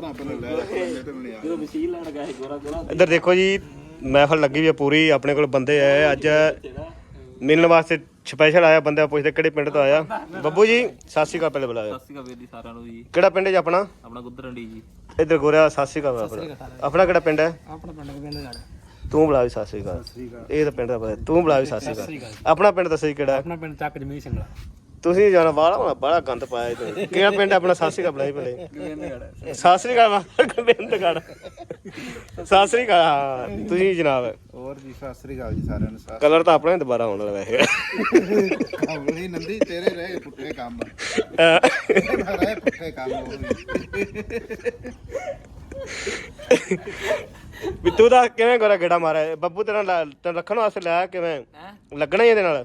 ਭਰਾ ਪਹਿਲਾਂ ਲੈ ਲੈ ਤੇ ਨਹੀਂ ਆ ਜਦੋਂ ਮਸ਼ੀਨ ਲੈਣ ਗਏ ਗੋਰਾ ਗੋਰਾ ਇੱਧਰ ਦੇਖੋ ਜੀ ਮਹਿਫਲ ਲੱਗੀ ਵੀ ਆ ਪੂਰੀ ਆਪਣੇ ਕੋਲ ਬੰਦੇ ਆਏ ਅੱਜ ਮਿਲਣ ਵਾਸਤੇ ਸਪੈਸ਼ਲ ਆਇਆ ਬੰਦਾ ਪੁੱਛਦੇ ਕਿਹੜੇ ਪਿੰਡ ਤੋਂ ਆਇਆ। ਬੱਬੂ ਜੀ ਸਤਿ ਸ਼੍ਰੀ ਅਕਾਲ ਪਹਿਲੇ ਬੁਲਾਇਆ ਸਤਿ ਸ਼੍ਰੀ ਅਕਾਲ ਵੀਰ ਜੀ ਸਾਰਿਆਂ ਨੂੰ ਜੀ। ਕਿਹੜਾ ਪਿੰਡ ਹੈ ਜੀ ਆਪਣਾ? ਆਪਣਾ ਗੁੱਦਰੰਡੀ ਜੀ। ਇੱਧਰ ਗੋਰਿਆ ਸਤਿ ਸ਼੍ਰੀ ਅਕਾਲ ਆਪਣਾ ਆਪਣਾ ਕਿਹੜਾ ਪਿੰਡ ਹੈ? ਆਪਣਾ ਪਿੰਡ ਗੜ ਤੂੰ ਬੁਲਾ ਵੀ ਸਤਿ ਸ਼੍ਰੀ ਅਕਾਲ। ਇਹ ਤਾਂ ਪਿੰਡ ਦਾ ਪਤਾ ਤੂੰ ਬੁਲਾ ਵੀ ਸਤਿ ਸ਼੍ਰੀ ਅਕਾਲ। ਆਪਣਾ ਪਿੰਡ ਦੱਸੋ ਜੀ ਕਿਹੜਾ? ਹੈ? ਆਪਣਾ ਪਿੰਡ ਚੱਕ ਜਮੀਰ ਸਿੰਘਲਾ ਤੁਸੀਂ ਜਾਣਾ ਬਾਹਲਾ ਹੋਣਾ ਬਾਹਲਾ ਗੰਦ ਪਾਇਆ ਇਹ ਕਿਹੜਾ ਪਿੰਡ ਆਪਣਾ? ਸਤਿ ਸ਼੍ਰੀ ਅਕਾਲ ਬੁਲਾਈ ਪਹਿਲੇ ਗੋਬਿੰਦਗੜ ਸਤਿ ਸ਼੍ਰੀ ਅਕਾਲ ਗੋਬਿੰਦਗੜ ਸਤਿ ਸ਼੍ਰੀ ਅਕਾਲ ਹਾਂ, ਤੁਸੀਂ ਜਨਾਬ। ਹੋਰ ਜੀ ਸਤਿ ਸ੍ਰੀ ਅਕਾਲ ਜੀ ਸਾਰਿਆਂ ਨੂੰ ਸਤਿ ਕਲਰ ਤਾਂ ਆਪਣਾ ਹੀ ਦੁਬਾਰਾ ਆਉਣ ਵਾਲਾ ਵੈਸੇ ਕਾਬਲੀ ਨੰਦੀ ਤੇਰੇ ਰਹਿ ਪੁੱਠੇ ਕੰਮ। ਅਹ। ਮੈਂ ਰਹਿ ਪੁੱਠੇ ਕੰਮ ਉਹ ਵੀ। ਵੀ ਤੂੰ ਤਾਂ ਕਿਵੇਂ ਗੋਰਾ ਗੇੜਾ ਮਾਰਿਆ? ਬੱਬੂ ਤੇਰਾ ਲਾ- ਤੈਨੂੰ ਰੱਖਣ ਵਾਸਤੇ ਲਿਆ ਕਿਵੇਂ? ਲੱਗਣਾ ਹੀ ਇਹਦੇ ਨਾਲ?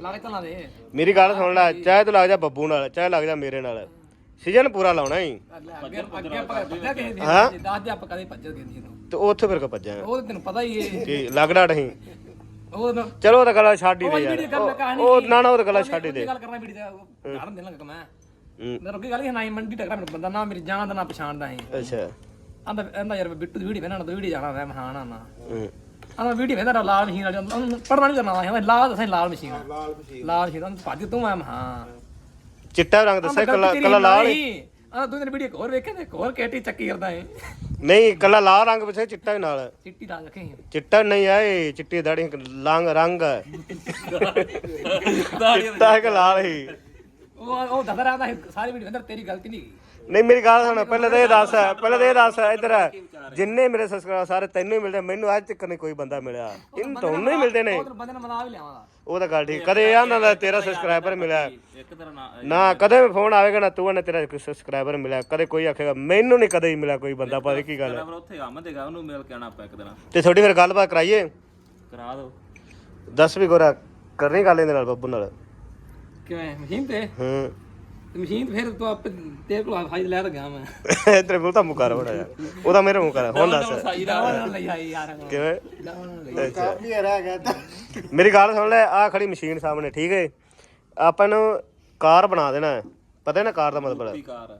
ਲਾਗੇ ਤਾਂ ਲਾ ਦੇ ਮੇਰੀ ਗੱਲ ਸੁਣ ਲੈ ਚਾਹੇ ਤੂੰ ਲੱਗ ਜਾ ਬੱਬੂ ਨਾਲ ਚਾਹੇ ਲੱਗ ਜਾ ਮੇਰੇ ਨਾਲ। ਸੀਜ਼ਨ ਪੂਰਾ ਲਾਉਣਾ ਹੀ। ਅੱਗੇ ਅੱਗੇ ਆਪਾਂ ਭੱਜਿਆ ਕਿਸੇ ਦੀ ਹਾਂ? ਦੱਸ ਦੇ ਆਪਾਂ ਕਦੇ ਭੱਜਿਆ ਕਿਸੇ ਦੀ ਨੂੰ ਤੇ ਉੱਥੇ ਫਿਰ ਕੋ ਭੱਜਾਂ ਉਹ ਤਾਂ ਤੈਨੂੰ ਪਤਾ ਹੀ ਹੈ। ਕੀ ਲੱਗਦਾ ਨਹੀਂ। ਉਹ ਚਲੋ ਉਹ ਤਾਂ ਗੱਲਾਂ ਛੱਡ ਹੀ ਉਹ ਦੇ ਜਿਹੜੀ ਯਾਰ ਗੱਲ ਉਹ- ਕਹਾਣੀ ਉਹ ਨਾ ਨਾ ਉਹ ਤਾਂ ਗੱਲਾਂ ਛੱਡ ਹੀ ਦੇ। ਗੱਲ ਕਰਨਾ ਵੀਡੀ ਦਾ ਕਾਰਨ ਦੇਣ ਲੱਗਾ ਮੈਂ। ਹੂੰ, ਮੈਂ ਰੁਕੀ ਗੱਲ ਹੀ ਨਾ ਮੰਡੀ ਟਕਰਾ ਮੈਨੂੰ ਬੰਦਾ ਨਾ ਮੇਰੀ ਜਾਣ ਦਾ ਨਾ ਪਛਾਣਦਾ ਹੈ ਅੱਛਾ। ਆਂਦਾ ਆਂਦਾ ਯਾਰ ਬਿੱਟੂ ਦੀ ਵੀਡੀਓ ਵੇਣਾ ਨਾ ਵੀਡੀਓ ਜਾਣਾ ਮੈਂ ਹਾਂ ਨਾ ਨਾ। ਹੂੰ। ਆਂਦਾ ਵੀਡੀਓ ਵੇਂਦਾ ਲਾਲ ਮਸ਼ੀਨ ਵਾਲੀ ਪੜਨਾ ਨਹੀਂ ਕਰਨਾ ਹੈ ਲਾਲ ਦੱਸਾਂ ਲਾਲ ਮਸ਼ੀਨ ਲਾਲ ਮਸ਼ੀਨ ਲਾਲ ਮਸ਼ੀਨ ਆਂਦਾ ਭੱਜ ਤੂੰ ਮੈਂ ਹਾਂ। ਚਿੱਟਾ ਰੰਗ ਦੱਸਿਆ ਕੱਲਾ ਕੱਲਾ ਲਾਲ ਹੀ। ਆ ਤੂੰ ਨੇ ਵੀਡੀਓ ਇੱਕ ਹੋਰ ਵੇਖਿਆ ਤੇ ਇੱਕ ਹੋਰ ਕੈਟੀ ਚੱਕੀ ਕਰਦਾ ਹੈ ਨਹੀਂ ਕੱਲਾ ਲਾਲ ਰੰਗ ਪਿੱਛੇ ਚਿੱਟਾ ਹੀ ਨਾਲ। ਚਿੱਟੀ ਲਾ ਰੱਖੀ ਚਿੱਟਾ ਨਹੀਂ ਆ ਇਹ ਚਿੱਟੀ ਦਾੜੀ ਲੰਗ ਰੰਗ ਹੈ ਚਿੱਟਾ ਕਿ ਲਾਲ ਹੀ। ਉਹ ਉਹ ਦੱਸ ਰਿਹਾ ਸੀ ਸਾਰੀ ਵੀਡੀਓ ਅੰਦਰ ਤੇਰੀ ਗਲਤੀ ਨਹੀਂ ਹੈਗੀ। ਨਹੀਂ ਮੇਰੀ ਗੱਲ ਸੁਣ ਪਹਿਲਾਂ ਤਾਂ ਇਹ ਦੱਸ ਪਹਿਲਾਂ ਤਾਂ ਇਹ ਦੱਸ ਇੱਧਰ ਜਿੰਨੇ ਮੇਰੇ ਸਬਸਕ੍ਰਾਈਬਰ ਸਾਰੇ ਤੈਨੂੰ ਹੀ ਮਿਲਦੇ ਮੈਨੂੰ ਅੱਜ ਤੱਕ ਨਹੀਂ ਕੋਈ ਬੰਦਾ ਮਿਲਿਆ। ਇਹਨੂੰ ਤੁਹਾਨੂੰ ਹੀ ਮਿਲਦੇ ਨੇ। ਉਹ ਤੈਨੂੰ ਬੰਦੇ ਨੇ ਮਨਾ ਵੀ ਲਿਆਵਾਂਗਾ। ਉਹ ਤਾਂ ਗੱਲ ਠੀਕ ਕਦੇ ਇਹ ਨਾ ਤੇਰਾ ਸਬਸਕ੍ਰਾਈਬਰ ਮਿਲਿਆ। ਇੱਕ ਨਾ ਕਦੇ ਵੀ ਫੋਨ ਆਵੇਗਾ ਨਾ ਤੂੰ ਨਾ ਤੇਰਾ ਕੋਈ ਸਬਸਕ੍ਰਾਈਬਰ ਮਿਲਿਆ ਕਦੇ ਕੋਈ ਆਖੇਗਾ ਮੈਨੂੰ ਨਹੀਂ ਕਦੇ ਹੀ ਮਿਲਿਆ ਕੋਈ ਬੰਦਾ ਪਰ ਕੀ ਗੱਲ ਹੈ ਪਰ ਉੱਥੇ ਆਮਦ ਹੈਗਾ ਉਹਨੂੰ ਮਿਲ ਕੇ ਆਣਾ ਆਪਾਂ ਇੱਕ ਦਿਨ। ਤੇ ਤੁਹਾਡੀ ਫਿਰ ਗੱਲਬਾਤ ਕਰਾਈਏ? ਕਰਾ ਦੋ ਦੱਸ ਵੀ ਗੋਰਾ ਕਰਨੀ ਗੱਲ ਇਹਦੇ ਨਾਲ ਬੱਬੂ ਨਾਲ। ਕਿਵੇਂ ਮਸ਼ੀਨ ਤੇ? ਹੂੰ। ਤੇ ਮਸ਼ੀਨ ਤੇ ਫਿਰ ਤੂੰ ਆਪੇ ਤੇਰੇ ਕੋਲ ਫਾਇਦਾ ਲੈ ਤਾਂ ਗਿਆ ਮੈਂ। ਤੇਰੇ ਕੋਲ ਤਾਂ ਮੁਕਰ ਬੜਾ ਯਾਰ। ਉਹਦਾ ਮੇਰੇ ਮੁਕਰ ਹੁਣ ਦੱਸ। ਸਾਈ ਦਾ ਲਈ ਆਈ ਯਾਰ। ਕਿਵੇਂ? ਲਈ। ਕਾਫੀ ਰਹਿ ਗਿਆ ਤਾਂ। ਮੇਰੀ ਗੱਲ ਸੁਣ ਲੈ ਆ ਖੜੀ ਮਸ਼ੀਨ ਸਾਹਮਣੇ ਠੀਕ ਹੈ? ਆਪਾਂ ਨੂੰ ਕਾਰ ਬਣਾ ਦੇਣਾ ਹੈ। ਪਤਾ ਹੈ ਨਾ ਕਾਰ ਦਾ ਮਤਲਬ? ਕੀ ਕਾਰ ਹੈ।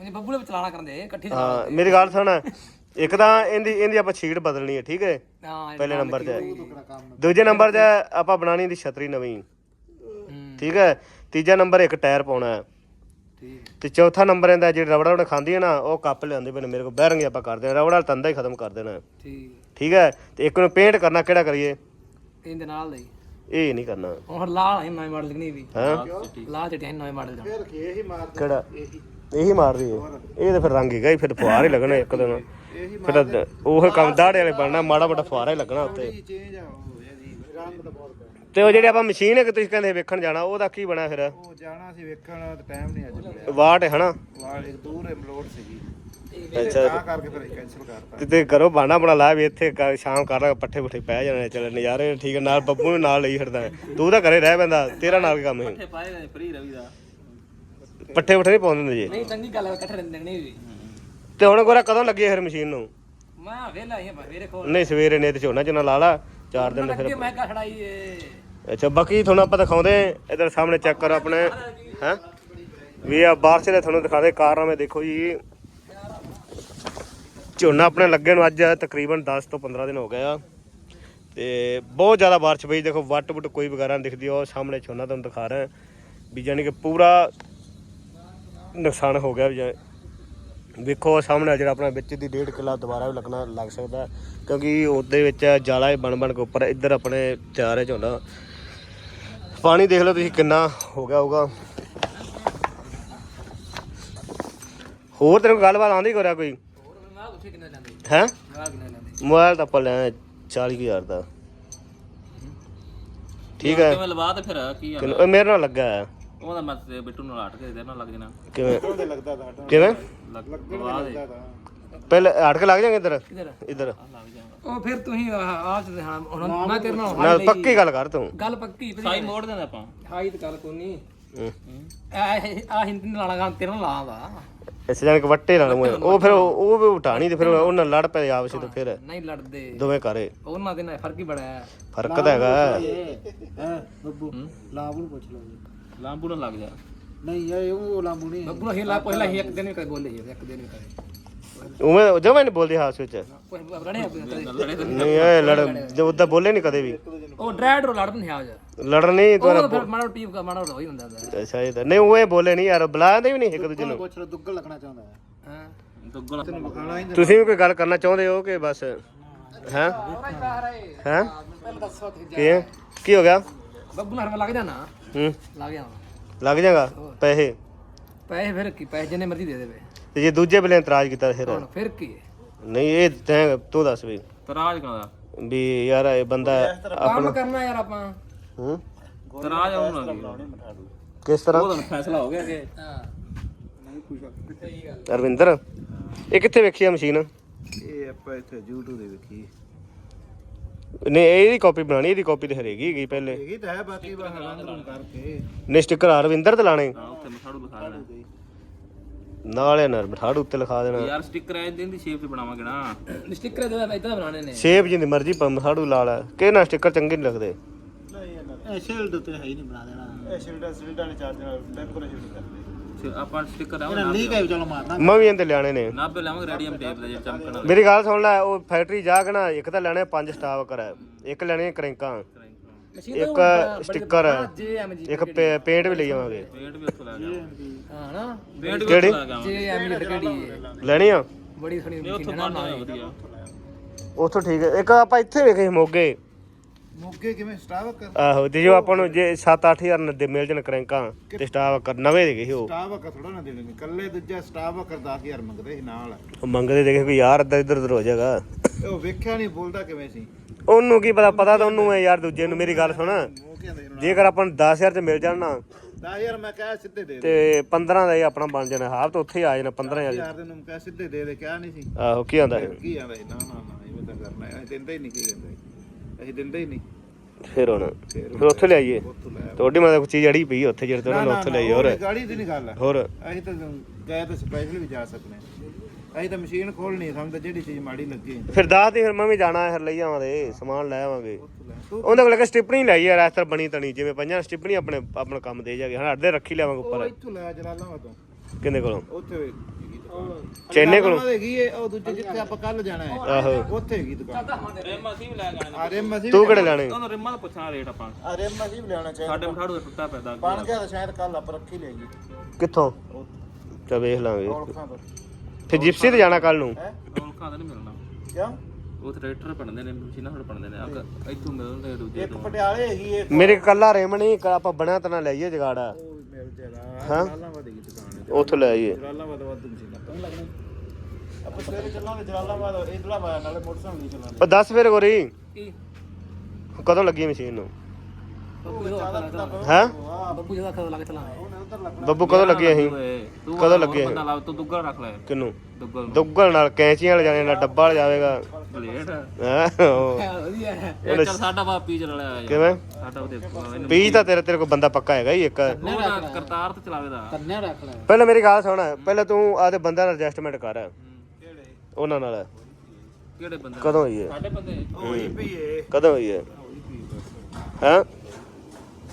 ਇਹਨੇ ਬੱਬੂ ਨੇ ਚਲਾਣਾ ਕਰਦੇ ਇਕੱਠੀ ਹਾਂ ਮੇਰੀ ਗੱਲ ਸੁਣ। ਇੱਕ ਤਾਂ ਇਹਦੀ ਇਹਦੀ ਆਪਾਂ ਸ਼ੀਟ ਬਦਲਣੀ ਹੈ ਠੀਕ ਹੈ? ਹਾਂ ਪਹਿਲੇ ਨੰਬਰ 'ਤੇ ਦੂਜੇ ਨੰਬਰ 'ਤੇ ਆਪਾਂ ਬਣਾਣੀ ਦੀ ਛਤਰੀ ਨਵੀਂ। ਠੀਕ ਹੈ? ਤੀਜਾ ਨੰਬਰ ਇੱਕ ਟਾਇਰ ਪਾਉਣਾ ਹੈ। ਠੀਕ। ਤੇ ਚੌਥਾ ਨੰਬਰ ਇਹਦਾ ਜਿਹੜੀ ਰਬੜਾ ਉਹਨੇ ਖਾਂਦੀ ਹੈ ਨਾ ਉਹ ਕੱਪ ਲਿਆਉਂਦੇ ਪਏ ਨੇ ਮੇਰੇ ਕੋਲ ਬਹਿਰੰਗੇ ਆਪਾਂ ਕਰਦੇ ਹਾਂ ਰਬੜਾ ਤੰਦਾ ਹੀ ਖਤਮ ਕਰ ਦੇਣਾ। ਠੀਕ। ਠੀਕ ਹੈ? ਤੇ ਇੱਕ ਨੂੰ ਪੇਂਟ ਕਰਨਾ ਕਿਹੜਾ ਕਰੀਏ? ਇਹਦੇ ਨਾਲ ਲਈ ਇਹ ਨਹੀਂ ਕਰਨਾ। ਹੁਣ ਲਾਲ ਹੈ ਨਵੇਂ ਮਾਡਲ ਨਹੀਂ ਵੀ। ਹਾਂ? ਲਾਲ ਚਿੱਟੀ ਹੈ ਨਵੇਂ ਮਾਡਲ ਦਾ। ਫਿਰ ਕੀ ਇਹੀ ਮਾਰ ਕਿਹੜਾ? ਇਹੀ। ਮਾਰਦੀ ਹੈ ਇਹ ਤਾਂ ਫਿਰ ਰੰਗ ਹੀ ਫਿਰ ਫੁਹਾਰ ਹੀ ਲੱਗਣਾ ਇੱਕ ਦਿਨ। ਫਿਰ ਉਹ ਕੰਮ ਦਾੜੇ ਵਾਲੇ ਬਣਨਾ ਮਾੜਾ ਮੋਟਾ ਫੁਹਾਰਾ ਹੀ ਲੱਗਣਾ ਉੱਤੇ। ਚੇਂਜ ਆ ਹੋ ਇਹਦੀ ਰੰਗ ਤਾਂ ਬਹੁਤ ਪਿਆ ਤੇ ਉਹ ਜਿਹੜੇ ਆਪਾਂ ਮਸ਼ੀਨ ਹੈ ਕਿ ਤੁਸੀਂ ਕਹਿੰਦੇ ਵੇਖਣ ਜਾਣਾ ਉਹਦਾ ਕੀ ਬਣਾ ਫਿਰ? ਉਹ ਜਾਣਾ ਸੀ ਵੇਖਣ ਤੇ ਟਾਈਮ ਨਹੀਂ ਅੱਜ ਮਿਲਿਆ। ਵਾਟ ਹੈ ਹਨਾ? ਵਾਲ ਇੱਕ ਦੂਰ ਮਲੋੜ ਸੀਗੀ। ਅੱਛਾ। ਤਾਂ ਕਰਕੇ ਫਿਰ ਕੈਨਸਲ ਕਰਤਾ। ਤੇ ਤੇ ਕਰੋ ਬਾਣਾ ਬਣਾ ਲਾ ਵੀ ਇੱਥੇ ਸ਼ਾਮ ਕਰ ਲਾ ਪੱਠੇ ਪੁੱਠੇ ਪੈ ਜਾਣੇ ਚੱਲ ਨਜ਼ਾਰੇ ਠੀਕ ਹੈ ਨਾਲ ਬੱਬੂ ਨੂੰ ਨਾਲ ਲਈ ਫਿਰਦਾ। ਹੈ। ਤੂੰ ਤਾਂ ਘਰੇ ਰਹਿ ਪੈਂਦਾ ਤੇਰਾ ਨਾਲ ਕੀ ਕੰਮ ਹੈ? ਇੱਥੇ ਪਾਏਗਾ ਫਰੀ ਰਵੀ ਦਾ। ਪੱਠੇ ਪੁੱਠੇ ਨਹੀਂ ਪਾਉਂਦੇ ਹੁੰਦੇ ਜੀ? ਨਹੀਂ ਚੰਗੀ ਗੱਲ ਹੈ ਇਕੱਠੇ ਰਹਿੰਦੇ ਨਹੀਂ ਵੀ ਤੇ ਹੁਣ ਗੋਰਾ ਕਦੋਂ ਲੱਗੀ ਫਿਰ ਮਸ਼ੀਨ ਨੂੰ? ਮੈਂ ਵੇਲਾ ਹੀ ਭਾਈ ਮੇਰੇ ਕੋਲ ਨਹੀਂ ਸਵੇਰੇ ਨੇ ਤੇ ਝੋਨਾ ਝੋਨਾ ਲਾ ਲਾ ਚਾਰ ਦਿਨ ਫਿਰ ਅੱਗੇ ਮੈਂ ਕਾ ਖੜਾਈ ਏ। ਅੱਛਾ, ਬਾਕੀ ਤੁਹਾਨੂੰ ਆਪਾਂ ਦਿਖਾਉਂਦੇ ਇਧਰ ਸਾਹਮਣੇ ਚੈੱਕ ਕਰੋ ਆਪਣੇ, ਹੈ? ਵੀ ਆ ਬਾਰਸ਼ ਦੇ ਤੁਹਾਨੂੰ ਦਿਖਾਦੇ ਕਾਰਨਾਮੇ ਦੇਖੋ ਜੀ। ਝੋਨਾ ਆਪਣੇ ਲੱਗੇ ਨੂੰ ਅੱਜ ਤਕਰੀਬਨ 10 ਤੋਂ 15 ਦਿਨ ਹੋ ਗਏ ਆ। ਤੇ ਬਹੁਤ ਜ਼ਿਆਦਾ ਬਾਰਿਸ਼ ਪਈ, ਦੇਖੋ, ਵੱਟ ਵਟ ਕੋਈ ਵਗੈਰਾ ਨਹੀਂ ਦਿਖਦੀ, ਉਹ ਸਾਹਮਣੇ ਝੋਨਾ ਤੁਹਾਨੂੰ ਦਿਖਾ ਰਹੇ। ਵੀ ਜਾਨੀ ਕਿ ਪੂਰਾ ਨੁਕਸਾਨ ਹੋ ਗਿਆ ਵੀ ਜਾ- ਵੇਖੋ ਸਾਹਮਣੇ ਜਿਹੜਾ ਆਪਣਾ ਵਿੱਚ ਦੀ ਡੇਢ ਕਿੱਲਾ ਦੁਬਾਰਾ ਵੀ ਲੱਗਣਾ ਲੱਗ ਸਕਦਾ, ਕਿਉਂਕਿ ਉਹਦੇ ਵਿੱਚ ਜਾਲਾ ਬਣ ਬਣ ਕੇ ਉੱਪਰ ਇੱਧਰ ਆਪਣੇ ਤਿਆਰ ਹੈ ਝੋਨਾ। ਪਾਣੀ ਦੇਖ ਲਓ ਤੁਸੀਂ ਕਿੰਨਾ ਹੋ ਗਿਆ ਹੋਊਗਾ। ਹੋਰ ਤੇਰੇ ਕੋਲ ਗੱਲਬਾਤ ਆਉਂਦੀ ਕੋਰਿਆ ਕੋਈ? ਮੈਂ ਉੱਥੇ ਕਿੰਨਾ ਲੈਂਦੇ ਹੈ? ਮੈਂ ਕਿੰਨਾ ਲੈਂਦੇ ਮੋਬਾਈਲ ਤਾਂ ਆਪਾਂ ਲੈਣਾ 40000 ਦਾ। ਠੀਕ ਹੈ। ਕਿਵੇਂ ਲਵਾ ਤੇ ਫਿਰ ਕੀ ਆ? ਮੇਰੇ ਨਾਲ ਲੱਗਾ ਹੈ। ਉਹਦਾ ਮੈਂ ਤੇ ਬਿੱਟੂ ਨੂੰ ਲਾਟ ਕੇ ਦੇ ਨਾਲ ਲੱਗ ਜਾਣਾ। ਕਿਵੇਂ? ਲੱਗਦਾ ਤਾਂ? ਹਟਾ ਕਿਵੇਂ? ਲੱਗ ਲਵਾ ਦੇ। ਤਾਂ। ਪਹਿਲੇ ਹਟ ਕੇ ਲੱਗ ਜਾਗੇ ਇੱਧਰ। ਇੱਧਰ। ਲੱਗ ਜਾਊਗਾ ਉਹ ਫਿਰ ਤੁਸੀਂ ਆਪ ਚ ਹਾਂ ਹੁਣ ਮੈਂ ਤੇਰੇ ਨਾਲ ਨਾਲ ਪੱਕੀ ਗੱਲ ਕਰ ਤੂੰ। ਗੱਲ ਪੱਕੀ ਸਾਈ ਮੋੜ ਦਿੰਦੇ ਆਪਾਂ। ਹਾਈ ਤੇ ਗੱਲ ਕੋਈ ਨਹੀਂ। ਹੂੰ। ਆ ਆ ਹਿੰਦੀ ਨਾਲ ਲਾਣਾ ਤੇਰੇ ਨਾਲ ਲਾਉਂਦਾ ਇਸ ਜਾਨ ਕੇ ਵੱਟੇ ਨਾਲ ਮੂੰਹ ਉਹ ਫਿਰ ਉਹ ਉਹ ਵੀ ਉਠਾਣੀ ਤੇ ਫਿਰ ਉਹਨਾਂ ਲੜ ਪਏ ਆਪਸ ਵਿੱਚ ਫਿਰ ਨਹੀਂ ਲੜਦੇ। ਦੋਵੇਂ ਘਰੇ ਉਹਨਾਂ ਦੇ ਨਾਲ ਫ਼ਰਕ ਹੀ ਬੜਾ ਹੈ। ਫ਼ਰਕ ਤਾਂ ਹੈਗਾ। ਹੈ। ਬੱਬੂ ਲਾਭ ਨੂੰ ਪੁੱਛ ਲਓ ਜੀ। ਲਾਂਬੂ ਨਾਲ ਲੱਗ ਜਾ। ਨਹੀਂ ਯਾਰ ਉਹ ਲਾਂਬੂ ਨਹੀਂ। ਬੱਬੂ ਅਸੀਂ ਲਾ ਪਹਿਲਾਂ ਹੀ ਇੱਕ ਦਿਨ ਵੀ ਕਦੇ ਬੋਲੇ ਜੀ ਇੱਕ ਦਿਨ ਵੀ ਕਦੇ। ਉਵੇਂ ਜਮਾਂ ਨਹੀਂ ਬੋਲਦੇ ਹਾਸ ਵਿੱਚ। ਲੜੇ ਨਹੀਂ ਇਹ ਲੜ ਜੋ ਉਦਾਂ ਬੋਲੇ ਨਹੀਂ ਕਦੇ ਵੀ। ਉਹ ਡਰੈਡ ਰੋ ਲੜਨ ਨਹੀਂ ਆ ਜਾ ਲੜਨ ਨਹੀਂ ਤੁਹਾਡਾ ਉਹ ਫਿਰ ਮਾੜਾ ਟੀਪ ਦਾ ਮਾੜਾ ਰੋਈ ਹੁੰਦਾ ਅੱਛਾ ਇਹ ਤਾਂ ਨਹੀਂ ਉਹ ਇਹ ਬੋਲੇ ਨਹੀਂ ਯਾਰ ਬੁਲਾਉਂਦੇ ਵੀ ਨਹੀਂ ਇੱਕ ਦੂਜੇ ਨੂੰ। ਲੋ ਦੁੱਗਲ ਲੱਗਣਾ ਚਾਹੁੰਦਾ ਹੈ। ਹਾਂ? ਦੁੱਗਲ ਤੈਨੂੰ ਵਿਖਾਣਾ ਹੀ ਤੁਸੀਂ ਵੀ ਕੋਈ ਗੱਲ ਕਰਨਾ ਚਾਹੁੰਦੇ ਹੋ ਕਿ ਬਸ ਹੈ? ਹੈ? ਕੀ ਹੈ? ਕੀ ਹੋ ਗਿਆ? ਬੱਬੂ ਨਾਲ ਲੱਗ ਜਾਣਾ। ਹੂੰ। ਲੱਗ ਜਾਣਾ ਲੱਗ ਜਾਗਾ ਪੈਸੇ? ਪੈਸੇ ਫਿਰ ਕੀ? ਪੈਸੇ ਜਿੰਨੇ ਮਰਜ਼ੀ ਦੇ ਦੇਵੇ। ਤੇ ਜੇ ਦੂਜੇ ਬਲੇ ਇਤਰਾਜ਼ ਕੀਤਾ ਫਿਰ ਹੁਣ ਫਿਰ ਕੀ ਨਹੀਂ ਇਹ ਤੈਂ ਤੂੰ ਦੱਸ ਵੀ। ਤਰਾਜ ਕਹਦਾ ਵੀ ਯਾਰ ਇਹ ਬੰਦਾ ਕੰਮ ਕਰਨਾ ਯਾਰ ਆਪਾਂ। ਹੂੰ? ਤਰਾਜ ਆਉਣ ਲੱਗੀ ਕਿਸ ਤਰ੍ਹਾਂ? ਉਹਦਾ ਫੈਸਲਾ ਹੋ ਗਿਆ ਕਿ ਹਾਂ। ਅਰਵਿੰਦਰ ਇਹ ਕਿੱਥੇ ਵੇਖੀ ਆ ਮਸ਼ੀਨ? ਇਹ ਆਪਾਂ ਇੱਥੇ YouTube ਦੇ ਵੇਖੀ। ਨਹੀਂ ਇਹਦੀ ਕਾਪੀ ਬਣਾਣੀ ਇਹਦੀ ਕਾਪੀ ਤੇ ਹਰੇਗੀ ਹੈਗੀ ਪਹਿਲੇ। ਹੈਗੀ ਤਾਂ ਹੈ ਬਾਕੀ ਬਾਹਰ ਰੰਗ ਰੂੰਗ ਕਰਕੇ। ਨੇ ਸਟicker ਅਰਵਿੰਦਰ ਤੇ ਲਾਣੇ। ਹਾਂ ਉੱਥੇ ਮਸਾੜੂ ਲਿਖਾ ਨਾਲ ਇਹ ਨਰ ਮਠਾੜ ਉੱਤੇ ਲਿਖਾ ਦੇਣਾ। ਯਾਰ ਸਟicker ਐ ਦਿਨ ਦੀ ਸ਼ੇਪ ਤੇ ਬਣਾਵਾਂਗੇ ਨਾ। ਸਟicker ਦੇ ਇਦਾਂ ਬਣਾਉਣੇ ਨੇ। ਸ਼ੇਪ ਜਿੰਦੀ ਮਰਜ਼ੀ ਪਾ ਮਠਾੜੂ ਲਾ ਲੈ ਕਿ ਨਾ ਸਟicker ਚੰਗੇ ਨਹੀਂ ਲੱਗਦੇ। ਇਹ ਸ਼ੀਲਡ ਤੇ ਹੈ ਹੀ ਨਹੀਂ ਬਣਾ ਦੇਣਾ। ਇਹ ਸ਼ੀਲਡ ਸ਼ੀਲਡਾਂ ਨੇ ਚਾਰਜ ਨਾਲ ਡੈਕੋਰੇਸ਼ਨ ਕਰਦੇ ਆਪਾਂ ਸਟicker ਇਹਨਾਂ ਆਉਂ ਲੀਕ ਹੈ ਚਲੋ ਮਾਰਨਾ। ਮੈਂ ਵੀ ਇਹਦੇ ਲਿਆਣੇ ਨੇ। ਨਾਬੇ ਲਾਵਾਂਗੇ ਰੈਡੀਅਮ ਟੇਪ ਦਾ ਜਿਹੜਾ ਚਮਕਣ। ਵਾਲਾ ਮੇਰੀ ਗੱਲ ਸੁਣ ਲੈ ਉਹ ਫੈਕਟਰੀ ਜਾ ਕੇ ਨਾ ਇੱਕ ਤਾਂ ਲੈਣੇ ਪੰਜ ਸਟਾਫ ਕਰ ਇੱਕ ਲੈਣੇ ਕਰੈਂਕਾਂ। ਇੱਕ ਸਟicker ਜੇ ਐਮ ਜੀ ਇੱਕ ਪੇ- ਪੇਂਟ ਵੀ ਲਈ ਜਾਵਾਂਗੇ। ਪੇਂਟ ਵੀ ਉੱਥੋਂ ਲੈ ਗਿਆ ਹਾਂ ਨਾ? ਪੇਂਟ ਵੀ ਕਿਹੜੀ? ਉੱਥੋਂ ਲੈ ਗਿਆ ਜੇ ਐਮ ਜੀ ਕਿਹੜੀ ਹੈ ਲੈਣੀ ਆ? ਬੜੀ ਸੋਹਣੀ ਉੱਥੋਂ ਮਸ਼ੀਨ ਹੈ ਨਾ। ਬਣਨਾ ਵਧੀਆ। ਉੱਥੋਂ ਠੀਕ ਹੈ ਇੱਕ ਆਪਾਂ ਇੱਥੇ ਵੇਖੇ ਸੀ ਮੋਗੇ। ਮੋਗੇ ਕਿਵੇਂ? ਸਟਾਫ ਕਰ ਆਹੋ ਤੇ ਜੋ ਆਪਾਂ ਨੂੰ ਜੇ 7-8000 ਦੇ ਮਿਲ ਜਣ ਕਰੈਂਕਾਂ ਤੇ ਸਟਾਫ ਕਰ ਨਵੇਂ ਦੇ ਗਏ ਸੀ ਉਹ। ਸਟਾਫ ਥੋੜਾ ਨਾ ਦੇਣੇ ਨੇ। ਕੱਲੇ ਦੂਜਾ ਸਟਾਫ ਕਰ 10000 ਮੰਗਦੇ ਸੀ ਨਾਲ। ਉਹ ਮੰਗਦੇ ਦੇਖੇ ਕੋਈ ਯਾਰ ਅੱਧਾ ਇੱਧਰ ਉੱਧਰ ਹੋ ਇਹ ਉਹ ਵੇਖਿਆ ਨਹੀਂ ਬੋਲਦਾ ਕਿਵੇਂ ਸੀ? ਉਹਨੂੰ ਕੀ ਪਤਾ ਪਤਾ ਤਾਂ ਉਹਨੂੰ ਹੈ ਯਾਰ ਦੂਜੇ ਨੂੰ ਮੇਰੀ ਗੱਲ ਸੁਣ। ਉਹ ਜੇਕਰ ਆਪਾਂ ਨੂੰ 10000 ਚ ਮਿਲ ਜਾਣ ਨਾ 10000 ਮੈਂ ਕਿਹਾ ਸਿੱਧੇ ਦੇ ਦੇ। ਤੇ 15 ਦਾ ਹੀ ਆਪਣਾ ਬਣ ਜਾਣਾ ਹਾਫ ਤਾਂ ਉੱਥੇ ਹੀ ਆ ਜਾਣਾ 15000 ਯਾਰ ਦੇ ਨੂੰ ਕਿਹਾ ਸਿੱਧੇ ਦੇ ਦੇ ਕਿਹਾ ਨਹੀਂ ਸੀ। ਆਹੋ ਕੀ ਆਂਦਾ ਹੈ ਕੀ ਆਂਦਾ ਸੀ? ਨਾ ਨਾ ਨਾ ਇਹ ਤਾਂ ਕਰਨਾ ਹੈ। ਅਸੀਂ ਦਿੰਦੇ ਹੀ ਨਹੀਂ ਕੀ ਕਹਿੰਦੇ ਅਸੀਂ ਦਿੰਦੇ ਹੀ ਨਹੀਂ। ਫਿਰ ਹੁਣ ਫਿਰ ਉੱਥੇ ਲੈ ਆਈਏ। ਉੱਥੋਂ ਲੈ ਤੁਹਾਡੀ ਮਾਂ ਕੋਈ ਚੀਜ਼ ਅੜੀ ਪਈ ਉੱਥੇ ਜਿਹੜੇ ਤੋਂ ਉਹਨਾਂ ਨੇ ਉੱਥੇ ਲੈ ਆਈ ਹੋਰ। ਉਹ ਗਾੜੀ ਦੀ ਨਹੀਂ ਗੱਲ ਹੈ ਹੋਰ। ਅਸੀਂ ਤਾਂ ਗਏ ਤਾਂ ਸਪੈਸ਼ਲ ਵੀ ਜਾ ਸਕਦੇ ਹਾਂ। ਅਸੀਂ ਤਾਂ ਮਸ਼ੀਨ ਖੋਲਣੀ ਹੈ, ਸਾਨੂੰ ਤਾਂ ਜਿਹੜੀ ਚੀਜ਼ ਮਾੜੀ ਲੱਗੀ। ਫਿਰ ਦੱਸ ਦੇ ਫਿਰ ਮੈਂ ਵੀ ਜਾਣਾ ਫਿਰ ਲਈ ਆਵਾਂਗੇ ਸਮਾਨ ਲੈ ਆਵਾਂਗੇ। ਤੂੰ ਉਹਦੇ ਕੋਲ ਇੱਕ ਸਟਿਪਣੀ ਲਈ ਯਾਰ ਇਸ ਤਰ੍ਹਾਂ ਬਣੀ ਤਣੀ ਜਿਵੇਂ ਪੰਜਾਂ ਸਟਿਪਣੀ ਆਪਣੇ ਆਪਣਾ ਕੰਮ ਦੇ ਜਾਗੇ। ਹਣ ਅੱਡੇ ਰੱਖੀ ਲਿਆਵਾਂਗੇ ਉਹ ਉੱਪਰ ਇੱਥੋਂ ਲੈ ਜਲਾਲਾਬਾਦ ਤੋਂ ਕਿੰਨੇ ਕੋਲੋਂ? ਉੱਥੇ ਦੁਕਾਨ। ਚੇਨੇ ਕੋਲੋਂ? ਜਲਾਲਾਬਾਦ ਹੈਗੀ ਹੈ ਉਹ ਦੂਜੇ ਜਿੱਥੇ ਆਪਾਂ ਕੱਲ ਜਾਣਾ ਹੈ। ਆਹੋ। ਉੱਥੇ ਹੈਗੀ ਦੁਕਾਨ। ਰਿਮ ਅਸੀਂ ਵੀ ਲੈ ਜਾਣੇ। ਅਰੇ ਮਸੀ ਤੂੰ ਕਿਹੜੇ ਲੈਣੇ। ਉਹਨੂੰ ਰਿਮਾਂ ਦਾ ਪੁੱਛਣਾ ਰੇਟ ਆਪਾਂ ਅਰੇ ਮਸੀ ਵੀ ਲੈਣਾ ਚਾਹੀਦਾ। ਸਾਡੇ ਮਠਾੜੂ ਦਾ ਟੁੱਟਾ ਪੈਦਾ ਬਣ ਗਿਆ ਤਾਂ ਸ਼ਾਇਦ ਕੱਲ ਆਪਾਂ ਰੱਖੀ ਲਈਏ ਕਿੱਥੋਂ? ਚਾ ਵੇਖ ਲਾਂਗੇ। ਔਲਖਾਂ ਤੋਂ। ਫਿਰ ਜਿਪਸੀ ਤੇ ਜਾਣਾ ਕੱਲ ਨੂੰ। ਹੈ? ਔਲਖਾਂ ਦਾ ਨਹੀਂ ਮਿਲਣਾ। ਕਿਉਂ? ਉਹ ਟਰੈਕਟਰ ਬਣਦੇ ਨੇ ਮਸ਼ੀਨਾਂ ਥੋੜੇ ਬਣਦੇ ਨੇ ਆਹ ਇੱਥੋਂ ਮਿਲਦੇ ਦੂਜੇ ਇੱਕ ਪਟਿਆਲੇ ਹੈਗੀ ਹੈ। ਮੇਰੇ ਕੱਲਾ ਰੇਮ ਨਹੀਂ ਕ- ਆਪਾਂ ਬਣਿਆ ਤਾਂ ਨਾ ਲਈਏ ਜਗਾੜਾ। ਉਹ ਮਿਲ ਜਾਏਗਾ ਹਾਂ? ਜਲਾਲਾਬਾਦ ਹੈਗੀ ਦੁਕਾਨ ਹੈ। ਉੱਥੋਂ ਲੈ ਆਈਏ। ਜਲਾਲਾਬਾਦ ਵੱਧ ਮਸ਼ੀਨਾਂ ਤਾਂ ਲੱਗਣਾ ਆਪਾਂ ਸਵੇਰੇ ਚੱਲਾਂਗੇ ਜਲਾਲਾਬਾਦ ਇਦਲਾਬਾਦ ਨਾਲੇ ਮੋਟਰਸਾਈਕਲ ਨਹੀਂ ਚਲਾਉਂਦੇ ਉਹ ਦੱਸ ਫਿਰ ਗੋਰੀ। ਕੀ? ਕਦੋਂ ਲੱਗੀ ਮਸ਼ੀਨ ਨੂੰ? ਹੈ? ਬੱਬੂ ਜਦੋਂ ਅੱਖ ਲੱਗ ਚਲਾ ਉਹਨੇ ਉਧਰ ਲੱਗਣਾ ਬੱਬੂ ਕਦੋਂ ਲੱਗੇ ਅਸੀਂ? ਕਦੋਂ ਲੱਗੇ? ਬੰਦਾ ਲਾ ਤੂੰ ਦੁੱਗਲ ਰੱਖ ਲੈ। ਕਿਨੂੰ ਦੁੱਗਲ ਦੁੱਗਲ ਨਾਲ ਕੈਂਚੀਆਂ ਵਾਲੇ ਜਾਣੇ ਨਾਲ ਡੱਬਾ ਵਾਲਾ ਜਾਵੇਗਾ। ਬਲੇਡ। ਹੈਂ? ਉਹ। ਵਧੀਆ। ਹੈ ਇਹ ਚੱਲ ਸਾਡਾ ਵਾ ਪੀਚ ਰਲਿਆ ਹੋਇਆ ਯਾਰ। ਕਿਵੇਂ? ਸਾਡਾ ਉਹਦੇ ਇਹਨੂੰ ਪੀਜ ਤਾਂ ਤੇਰੇ ਤੇਰੇ ਕੋਲ ਬੰਦਾ ਪੱਕਾ ਹੈਗਾ ਹੀ ਇੱਕ। ਉਹ ਨਾ ਕਰਤਾਰ ਤੇ ਚਲਾਵੇ ਦਾ। ਕੰਨਿਆ ਰੱਖ ਲੈ। ਪਹਿਲਾਂ ਮੇਰੀ ਗੱਲ ਸੁਣ। ਪਹਿਲਾਂ ਤੂੰ ਆਦੇ ਬੰਦਿਆਂ ਨਾਲ ਐਡਜਸਟਮੈਂਟ ਕਰ। ਕਿਹੜੇ ਉਹਨਾਂ ਨਾਲ। ਕਿਹੜੇ ਬੰਦੇ ਕਦੋਂ ਹੋਈ ਹੈ ਸਾਡੇ ਬੰਦੇ। ਕਦੋਂ ਹੋਈ ਹੈ ਹਾਂ?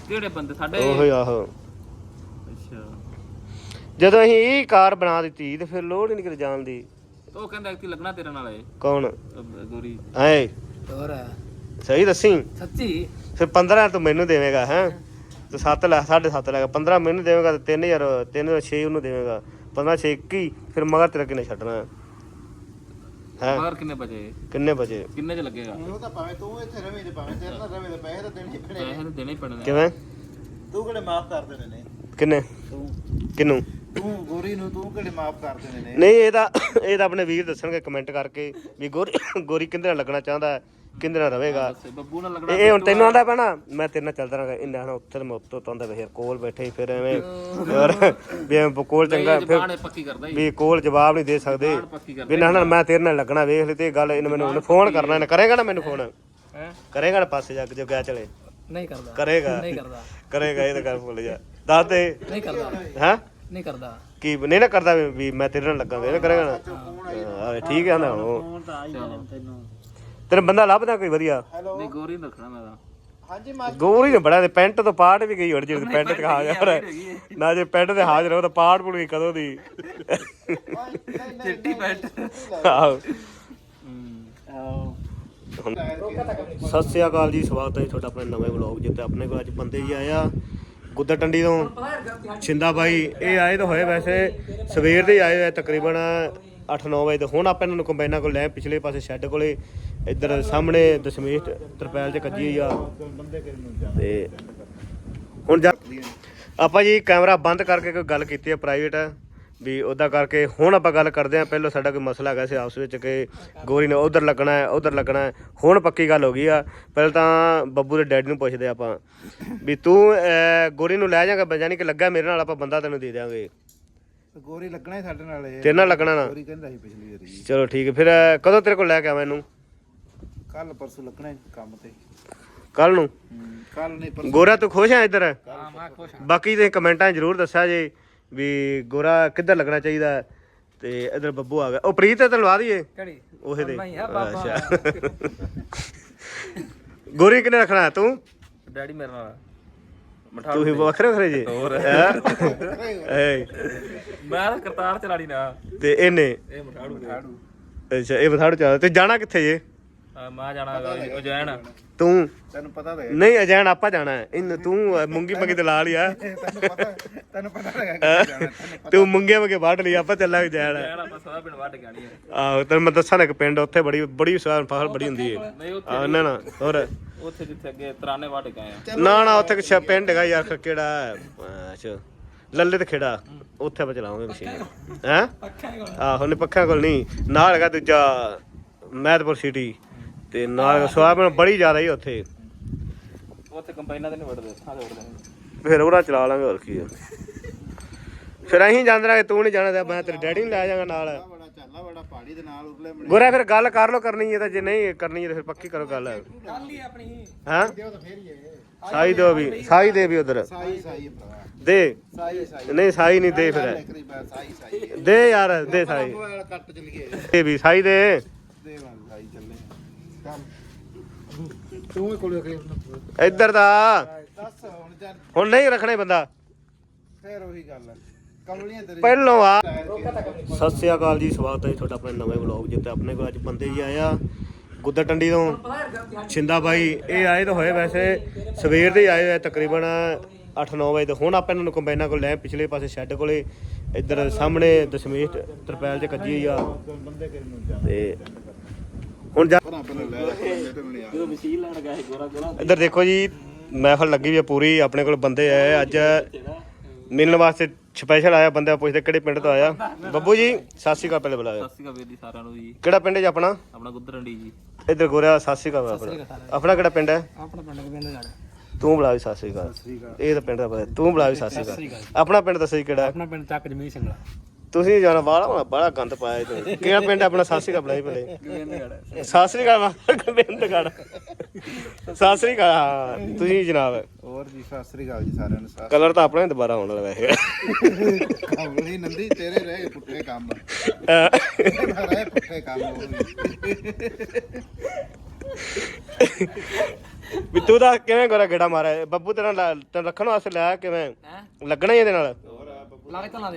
ਕਿਹੜੇ ਬੰਦੇ? ਸਾਡੇ ਉਹੋ ਹੀ ਆਹੋ। ਜਦੋਂ ਅਸੀਂ ਇਹ ਕਾਰ ਬਣਾ ਦਿੱਤੀ ਤੇ ਫਿਰ ਲੋੜ ਹੀ ਨਹੀਂ ਕਿਤੇ ਜਾਣ ਦੀ। ਉਹ ਕਹਿੰਦਾ ਕਿ ਲੱਗਣਾ ਤੇਰੇ ਨਾਲ ਇਹ। ਕੌਣ? ਗੋਰੀ। ਐ ਹੋਰ। ਸਹੀ ਦੱਸੀ? ਸੱਚੀ? ਫਿਰ 15 ਤੂੰ ਮੈਨੂੰ ਦੇਵੇਂਗਾ ਹੈ? ਤੇ 7 ਲੱਖ 7.5 ਲੱਖ। 15 ਮੈਨੂੰ ਦੇਵੇਂਗਾ ਤੇ 3000 3 6 ਉਹਨੂੰ ਦੇਵੇਂਗਾ। 15 6 21 ਫਿਰ ਮਗਰ ਤੇਰਾ ਕਿੰਨੇ ਛੱਡਣਾ? ਹੈ? ਮਗਰ ਕਿੰਨੇ ਬਜੇ ਕਿੰਨੇ ਵਜੇ ਕਿੰਨੇ ਚ ਲੱਗੇਗਾ? ਉਹ ਤਾਂ ਭਾਵੇਂ ਤੂੰ ਇੱਥੇ ਰਵੇਂ ਤੇ ਭਾਵੇਂ ਤੇਰੇ ਨਾਲ ਰਵੇਂ ਤੇ ਪੈਸੇ ਤਾਂ ਦੇਣੇ ਪੈਣੇ ਪੈਸੇ ਤਾਂ ਦੇਣੇ ਪੈਣੇ ਨੇ। ਕਿਵੇਂ? ਤੂੰ ਕਿਹੜੇ ਮਾਫ ਕਰ ਦੇਣੇ ਨੇ? ਕਿੰਨੇ? ਤੂੰ। ਕਿਨੂੰ? ਤੂੰ ਗੋਰੀ ਨੂੰ ਤੂੰ ਕਿਹੜੇ ਮਾਫ ਕਰ ਦੇਣੇ ਨੇ? ਨਹੀਂ ਇਹ ਤਾਂ ਇਹ ਤਾਂ ਆਪਣੇ ਵੀਰ ਦੱਸਣਗੇ ਕਮੈਂਟ ਕਰਕੇ ਵੀ ਗੋਰੀ ਗੋਰੀ ਕਿੰਦੇ ਨਾਲ ਲੱਗਣਾ ਚਾਹੁੰਦਾ ਹੈ ਕਿੰਦੇ ਨਾਲ ਰਵੇਗਾ ਦੱਸੇ ਬੱਬੂ ਨਾਲ ਲੱਗਣਾ ਇਹ ਹੁਣ ਤੈਨੂੰ ਆਂਦਾ ਪੈਣਾ? ਮੈਂ ਤੇਰੇ ਨਾਲ ਚੱਲਦਾ ਰਹਾਂਗਾ ਇੰਨਾ ਹਣਾ ਉੱਥੇ ਮੈਂ ਉੱਤੋਂ ਤਾਂ ਆਂਦਾ ਯਾਰ ਕੋਲ ਬੈਠੇ ਹੀ ਫਿਰ ਐਵੇਂ ਯਾਰ ਵੀ ਐਵੇਂ ਕੋਲ ਚੰਗਾ ਫਿਰ ਜ਼ਬਾਨ ਇਹ ਪੱਕੀ ਕਰਦਾ ਹੀ ਵੀ ਕੋਲ ਜਵਾਬ ਨਹੀਂ ਦੇ ਸਕਦੇ। ਪੱਕੀ ਕਰਦਾ ਵੀ ਨਾ ਨਾ ਮੈਂ ਤੇਰੇ ਨਾਲ ਲੱਗਣਾ ਵੇਖ ਲਈ ਤੇ ਇਹ ਗੱਲ ਇਹਨੇ ਮੈਨੂੰ ਫੋਨ ਕਰਨਾ ਇਹਨੇ ਕਰੇਗਾ ਨਾ ਮੈਨੂੰ ਫੋਨ ਹੈ? ਕਰੇਗਾ ਨਾ ਪਾਸੇ ਜਾ ਕੇ ਜੋ ਗਿਆ ਚਲੇ? ਨਹੀਂ ਕਰਦਾ। ਕਰੇਗਾ। ਨਹੀਂ ਕਰਦਾ। ਕਰੇਗਾ ਇਹ ਤਾਂ ਗੱਲ ਭੁੱਲ ਜਾ ਦੱਸ ਦੇ। ਨਹੀਂ ਕਰਦਾ। ਹਾਂ? ਨਹੀਂ ਕਰਦਾ। ਕੀ ਨਹੀਂ ਨਾ ਕਰਦਾ ਵੀ- ਵੀ ਮੈਂ ਤੇਰੇ ਨਾਲ ਲੱਗਾਂਗਾ ਇਹ ਨਾ। ਕਰੇਗਾ ਨਾ ਆਹ ਠੀਕ ਹੈ ਨਾ ਉਹ। ਚਲੋ ਤੇਰੇ ਬੰਦਾ ਲੱਭਦਾ ਕੋਈ ਵਧੀਆ? ਨਹੀਂ ਗੋਰੀ ਨੂੰ ਰੱਖਣਾ ਮੈਂ ਤਾਂ। ਹਾਂਜੀ ਮਾਸਟਰ ਗੋਰੀ ਨੇ ਬੜਾ ਤੇ ਪੈਂਟ ਤੋਂ ਪਾੜ ਵੀ ਗਈ ਹੋਰ ਜੇ ਪੈਂਟ ਤੇ ਹਾਜ਼ਰ ਨਾ ਜੇ ਪੈਂਟ ਤੇ ਹਾਜ਼ਰ ਹੋ ਤਾਂ ਪਾੜ ਪੁੜ ਗਈ ਕਦੋਂ ਦੀ। ਚਿੱਟੀ ਪੈਂਟ। ਆਹੋ। ਹੁਣ- ਸਤਿ ਸ੍ਰੀ ਅਕਾਲ ਜੀ ਸਵਾਗਤ ਹੈ ਜੀ ਤੁਹਾਡਾ ਆਪਣੇ ਨਵੇਂ ਵਲੌਗ ਜਿੱਤੇ ਆਪਣੇ ਕੋਲ ਅੱਜ ਬੰਦੇ ਜੀ ਆਏ ਆ। ਗੁੱਦਰ ਟੰਡੀ ਤੋਂ। ਛਿੰਦਾ ਬਾਈ, ਇਹ ਆਏ ਤਾਂ ਹੋਏ ਵੈਸੇ। ਸਵੇਰ ਦੇ ਆਏ ਹੋਏ ਤਕਰੀਬਨ 8-9 ਵਜੇ ਤੇ। ਹੁਣ ਆਪਾਂ ਇਹਨਾਂ ਨੂੰ ਕੰਬਾਈਨਾਂ ਕੋਲ ਲੈ, ਪਿਛਲੇ ਪਾਸੇ ਸ਼ੈੱਡ ਕੋਲੇ। ਇੱਧਰ ਸਾਹਮਣੇ ਦਸ਼ਮੇਸ਼ ਤਰਪੈਲ 'ਚ ਕੱਜੀ ਹੋਈ ਆ। ਤੇ ਹੁਣ ਜਾ ਆਪਾਂ ਜੀ ਕੈਮਰਾ ਬੰਦ ਕਰਕੇ ਕੋਈ ਗੱਲ ਕੀਤੀ ਹੈ ਪ੍ਰਾਈਵੇਟ ਵੀ ਉਹਦਾ ਕਰਕੇ ਹੁਣ ਆਪਾਂ ਗੱਲ ਕਰਦੇ ਹਾਂ ਪਹਿਲਾਂ ਸਾਡਾ ਕੋਈ ਮਸਲਾ ਹੈਗਾ ਸੀ ਆਪਸ ਵਿੱਚ ਕਿ ਗੋਰੀ ਨੇ ਉਧਰ ਲੱਗਣਾ ਹੈ ਉਧਰ ਲੱਗਣਾ ਹੈ ਹੁਣ ਪੱਕੀ ਗੱਲ ਹੋ ਗਈ ਆ। ਪਹਿਲਾਂ ਤਾਂ ਬੱਬੂ ਦੇ ਡੈਡੀ ਨੂੰ ਪੁੱਛਦੇ ਆਪਾਂ ਵੀ ਤੂੰ ਅਹ, ਗੋਰੀ ਨੂੰ ਲੈ ਜਾਗਾ ਯਾਨੀ ਕਿ ਲੱਗਾ ਮੇਰੇ ਨਾਲ ਆਪਾਂ ਬੰਦਾ ਤੈਨੂੰ ਦੇ ਦਿਆਂਗੇ। ਗੋਰੀ ਲੱਗਣਾ ਹੀ ਸਾਡੇ ਨਾਲ ਇਹ। ਤੇਰੇ ਨਾਲ ਲੱਗਣਾ ਨਾ? ਗੋਰੀ ਕਹਿੰਦਾ ਸੀ ਪਿਛਲੀ ਵਾਰੀ। ਚਲੋ ਠੀਕ ਹੈ ਫਿਰ ਅਹ, ਕਦੋਂ ਤੇਰੇ ਕੋਲ ਲੈ ਕੇ ਆਵਾਂ ਇਹਨੂੰ? ਕੱਲ ਪਰਸੋਂ ਲੱਗਣਾ ਸੀ ਕੰਮ ਤੇ। ਕੱਲ ਨੂੰ? ਕੱਲ ਨਹੀਂ ਪਰਸੋਂ। ਗੋਰਾ ਤੂੰ ਖੁਸ਼ ਹੈ ਇੱਧਰ? ਹਾਂ ਮੈਂ ਖੁਸ਼ ਹਾਂ ਬਾਕੀ ਤੁਸੀਂ ਕਮੈਂਟਾਂ 'ਚ ਜ਼ਰੂਰ ਦੱਸਿਆ ਜੇ। ਵੀ ਗੋਰਾ ਕਿੱਧਰ ਲੱਗਣਾ ਚਾਹੀਦਾ। ਤੇ ਇੱਧਰ ਬੱਬੂ ਆ ਗਿਆ। ਉਹ ਪ੍ਰੀਤ ਤੇ ਲਵਾ ਦਈਏ। ਕਿਹੜੀ ਉਹੇ ਦੇ। ਆ ਬਾਬਾ ਗੋਰੀ ਕਿਨੇ ਰੱਖਣਾ ਤੂੰ? ਡੈਡੀ ਮੇਰੇ ਨਾਲ ਮਠਾ ਤੂੰ ਹੀ ਵੱਖਰੇ ਵੱਖਰੇ ਜੀ। ਹੋਰ। ਹੈਂ? ਏ ਮੈਂ ਕਰਤਾਰ ਚਲਾੜੀ ਨਾ ਤੇ ਇਹਨੇ? ਇਹ ਮਠਾੜੂ। ਅੱਛਾ ਇਹ ਬਥਾੜੂ ਚੱਲ ਤੇ ਜਾਣਾ ਕਿੱਥੇ ਜੇ? ਮੈਂ ਜਾਣਾ ਉਜੈਨ। ਤੂੰ? ਤੈਨੂੰ ਪਤਾ ਤਾਂ ਹੈ ਨਹੀਂ ਅਜੈਨ ਆਪਾਂ ਜਾਣਾ ਹੈ। ਇਨ ਤੂੰ ਅ, ਮੁੰਗੀ ਮੰਗੀ ਤੇ ਲਾ ਲਿਆ ਤੈਨੂੰ ਪਤਾ ਤੈਨੂੰ ਪਤਾ ਤਾਂ ਹੈ ਕਿ ਜਾਣਾ ਤੈਨੂੰ ਤੂੰ ਮੁੰਗੇ ਮੰਗੇ ਵੱਢ ਲਈ ਆਪਾਂ ਚੱਲਾਂਗੇ ਜੈਨ ਉਜੈਨ ਆਪਾਂ ਸਦਾ ਪਿੰਡ ਵੱਢ ਗਾਣੀ ਹੈ। ਆਹੋ ਤੈਨੂੰ ਮੈਂ ਦੱਸਾਂ ਨਾ ਇੱਕ ਪਿੰਡ ਉੱਥੇ ਬੜੀ ਬੜੀ ਸਵਾਰ ਫਸਲ ਬੜੀ ਹੁੰਦੀ ਹੈ। ਨਹੀਂ ਉੱਥੇ ਆ ਨਾ ਨਾ ਹੋਰ। ਉੱਥੇ ਜਿੱਥੇ ਅੱਗੇ ਤਰਾਨੇ ਵੱਢ ਗਏ ਆ। ਨਾ ਨਾ ਉੱਥੇ ਕਿ ਪਿੰਡ ਹੈਗਾ ਯਾਰ ਕਿਹੜਾ ਹੈ? ਅੱਛਾ। ਲੱਲੇ ਤੇ ਖੇੜਾ। ਉੱਥੇ ਆਪਾਂ ਚਲਾਵਾਂਗੇ ਮਸ਼ੀਨ ਹੈ? ਆਹੋ ਨੇ ਪੱਖਾਂ ਕੋਲ ਨਹੀਂ। ਨਾਲ ਹੈਗਾ ਦੂਜਾ ਮਹਿਦਪੁਰ ਸਿਟੀ ਤੇ ਨਾਲ ਸਵਾਬਨ ਬੜੀ ਜ਼ਿਆਦਾ ਹੀ ਉੱਥੇ। ਉੱਥੇ ਕੰਬਾਈਨਾਂ ਤੇ ਨਹੀਂ ਵੱਢਦੇ ਥਾਂ ਤੇ ਵੱਢਦੇ ਨੇ। ਫਿਰ ਉਹਨਾਂ ਚਲਾ ਲਾਂਗੇ ਹੋਰ ਕੀ ਆ। ਫਿਰ ਅਸੀਂ ਜਾਂਦੇ ਰਹੇ ਤੂੰ ਨਹੀਂ ਜਾਣਾ ਤੇ ਮੈਂ ਤੇਰੇ ਡੈਡੀ ਨੂੰ ਲੈ ਜਾਵਾਂਗਾ ਨਾਲ। ਬੜਾ ਚੱਲਾ ਬੜਾ ਪਹਾੜੀ ਦੇ ਨਾਲ ਉਰਲੇ ਬਣੇ ਗੋਰਾ ਫਿਰ ਗੱਲ ਕਰ ਲੋ ਕਰਨੀ ਹੈ ਤਾਂ ਜੇ ਨਹੀਂ ਕਰਨੀ ਹੈ ਤਾਂ ਫਿਰ ਪੱਕੀ ਕਰੋ ਗੱਲ। ਗੱਲ ਹੀ ਆਪਣੀ। ਹਾਂ? ਉਹ ਤਾਂ ਫੇਰ ਹੀ ਹੈ। ਸਾਈ ਦੇ ਵੀ ਸਾਈ ਦੇ ਵੀ ਉਧਰ। ਸਾਈ ਸਾਈ ਦੇ। ਸਾਈ ਸਾਈ। ਨਹੀਂ ਸਾਈ ਨਹੀਂ ਦੇ ਫਿਰ। ਦੇ ਯਾਰ ਦੇ ਸਾਈ। ਕੱਟ ਦੇ ਵੀ ਸਾਈ ਦੇ। ਤੂੰ ਹੀ ਕੋਲੇ ਕਰੀ ਇੱਧਰ ਦਾ। ਦੱਸ ਹੁਣ ਜਦ ਹੁਣ ਨਹੀਂ ਰੱਖਣਾ ਬੰਦਾ। ਫੇਰ ਉਹੀ ਗੱਲ ਹੈ ਕਮਲੀਆਂ ਤੇਰੀ ਪਹਿਲੋਂ ਆ। ਸਤਿ ਸ੍ਰੀ ਅਕਾਲ ਜੀ ਸਵਾਗਤ ਹੈ ਜੀ ਤੁਹਾਡਾ ਆਪਣੇ ਨਵੇਂ ਵਲੌਗ ਜਿੱਤੇ ਆਪਣੇ ਕੋਲ ਅੱਜ ਬੰਦੇ ਜੀ ਆਏ ਆ ਗੁੱਦਰ ਟੰਡੀ ਤੋਂ। ਛਿੰਦਾ ਬਾਈ ਇਹ ਆਏ ਤਾਂ ਹੋਏ ਵੈਸੇ। ਸਵੇਰ ਦੇ ਆਏ ਹੋਏ ਤਕਰੀਬਨ 8-9 ਵਜੇ ਤੇ। ਹੁਣ ਆਪਾਂ ਇਹਨਾਂ ਨੂੰ ਕੰਬਾਈਨਾਂ ਕੋਲ ਲੈ ਪਿਛਲੇ ਪਾਸੇ ਸ਼ੈੱਡ ਕੋਲੇ। ਇੱਧਰ ਸਾਹਮਣੇ ਦਸ਼ਮੇਸ਼ ਤਰਪੈਲ 'ਚ ਕੱਜੀ ਹੋਈ ਆ। ਤੇ ਹੁਣ ਜਾ ਭਰਾ ਪਹਿਲਾਂ ਲੈ ਲੈ ਤੇ ਮਿਲਿਆ ਜਦੋਂ ਮਸ਼ੀਨ ਲੈਣ ਗਏ ਗੋਰਾ ਗੋਰਾ। ਇੱਧਰ ਦੇਖੋ ਜੀ ਮਹਿਫਲ ਲੱਗੀ ਵੀ ਆ ਪੂਰੀ ਆਪਣੇ ਕੋਲ ਬੰਦੇ ਆਏ ਅੱਜ ਮਿਲਣ ਵਾਸਤੇ ਸਪੈਸ਼ਲ ਆਇਆ ਬੰਦਾ ਪੁੱਛਦੇ ਕਿਹੜੇ ਪਿੰਡ ਤੋਂ ਆਇਆ। ਬੱਬੂ ਜੀ ਸਤਿ ਸ਼੍ਰੀ ਅਕਾਲ ਪਹਿਲੇ ਬੁਲਾਇਆ ਸਤਿ ਸ਼੍ਰੀ ਅਕਾਲ ਵੀਰ ਜੀ ਸਾਰਿਆਂ ਨੂੰ ਜੀ। ਕਿਹੜਾ ਪਿੰਡ ਹੈ ਜੀ ਆਪਣਾ? ਆਪਣਾ ਗੁੱਦਰੰਡੀ ਜੀ। ਇੱਧਰ ਗੋਰਿਆ ਸਤਿ ਸ਼੍ਰੀ ਅਕਾਲ ਆਪਣਾ ਆਪਣਾ ਕਿਹੜਾ ਪਿੰਡ ਹੈ? ਆਪਣਾ ਪਿੰਡ ਜਾਣਾ ਤੂੰ ਬੁਲਾ ਵੀ ਸਤਿ ਸ਼੍ਰੀ ਅਕਾਲ। ਇਹ ਤਾਂ ਪਿੰਡ ਦਾ ਪਤਾ ਤੂੰ ਬੁਲਾ ਵੀ ਸਤਿ ਸ਼੍ਰੀ ਅਕਾਲ। ਆਪਣਾ ਪਿੰਡ ਦੱਸੋ ਜੀ ਕਿਹੜਾ? ਆਪਣਾ ਪਿੰਡ ਚੱਕ ਜਮੀਨ ਸਿੰਘਲਾ ਤੁਸੀਂ ਜਾਣਾ ਬਾਹਲਾ ਬੜਾ ਗੰਦ ਪਾਇਆ ਜੀ ਕਿਹੜਾ ਪਿੰਡ ਆਪਣਾ? ਸਤਿ ਸ਼੍ਰੀ ਅਕਾਲ ਬੁਲਾਈ ਪਹਿਲੇ ਗੋਬਿੰਦਗੜ੍ਹ ਸਤਿ ਸ਼੍ਰੀ ਅਕਾਲ ਗੋਬਿੰਦਗੜ੍ਹ। ਸਤਿ ਸ਼੍ਰੀ ਅਕਾਲ ਹਾਂ, ਤੁਸੀਂ ਜਨਾਬ। ਹੋਰ ਜੀ ਸਤਿ ਸ੍ਰੀ ਅਕਾਲ ਜੀ ਸਾਰਿਆਂ ਨੂੰ ਸਤਿ ਕਲਰ ਤਾਂ ਆਪਣਾ ਹੀ ਦੁਬਾਰਾ ਆਉਣ ਵਾਲਾ ਵੈਸੇ। ਕਮਲੀ ਨੰਦੀ ਤੇਰੇ ਰਹਿ ਗਏ ਪੁੱਠੇ ਕੰਮ। ਅਹ ਰਹਿ ਪੁੱਠੇ ਕੰਮ ਉਹ ਵੀ। ਵੀ ਤੂੰ ਤਾਂ ਕਿਵੇਂ ਗੋਰਾ ਗੇੜਾ ਮਾਰਿਆ? ਬੱਬੂ ਤੇਰਾ ਲਾ- ਤੈਨੂੰ ਰੱਖਣ ਵਾਸਤੇ ਲਿਆ ਕਿਵੇਂ? ਲੱਗਣਾ ਹੀ ਇਹਦੇ ਨਾਲ? ਤਾਂ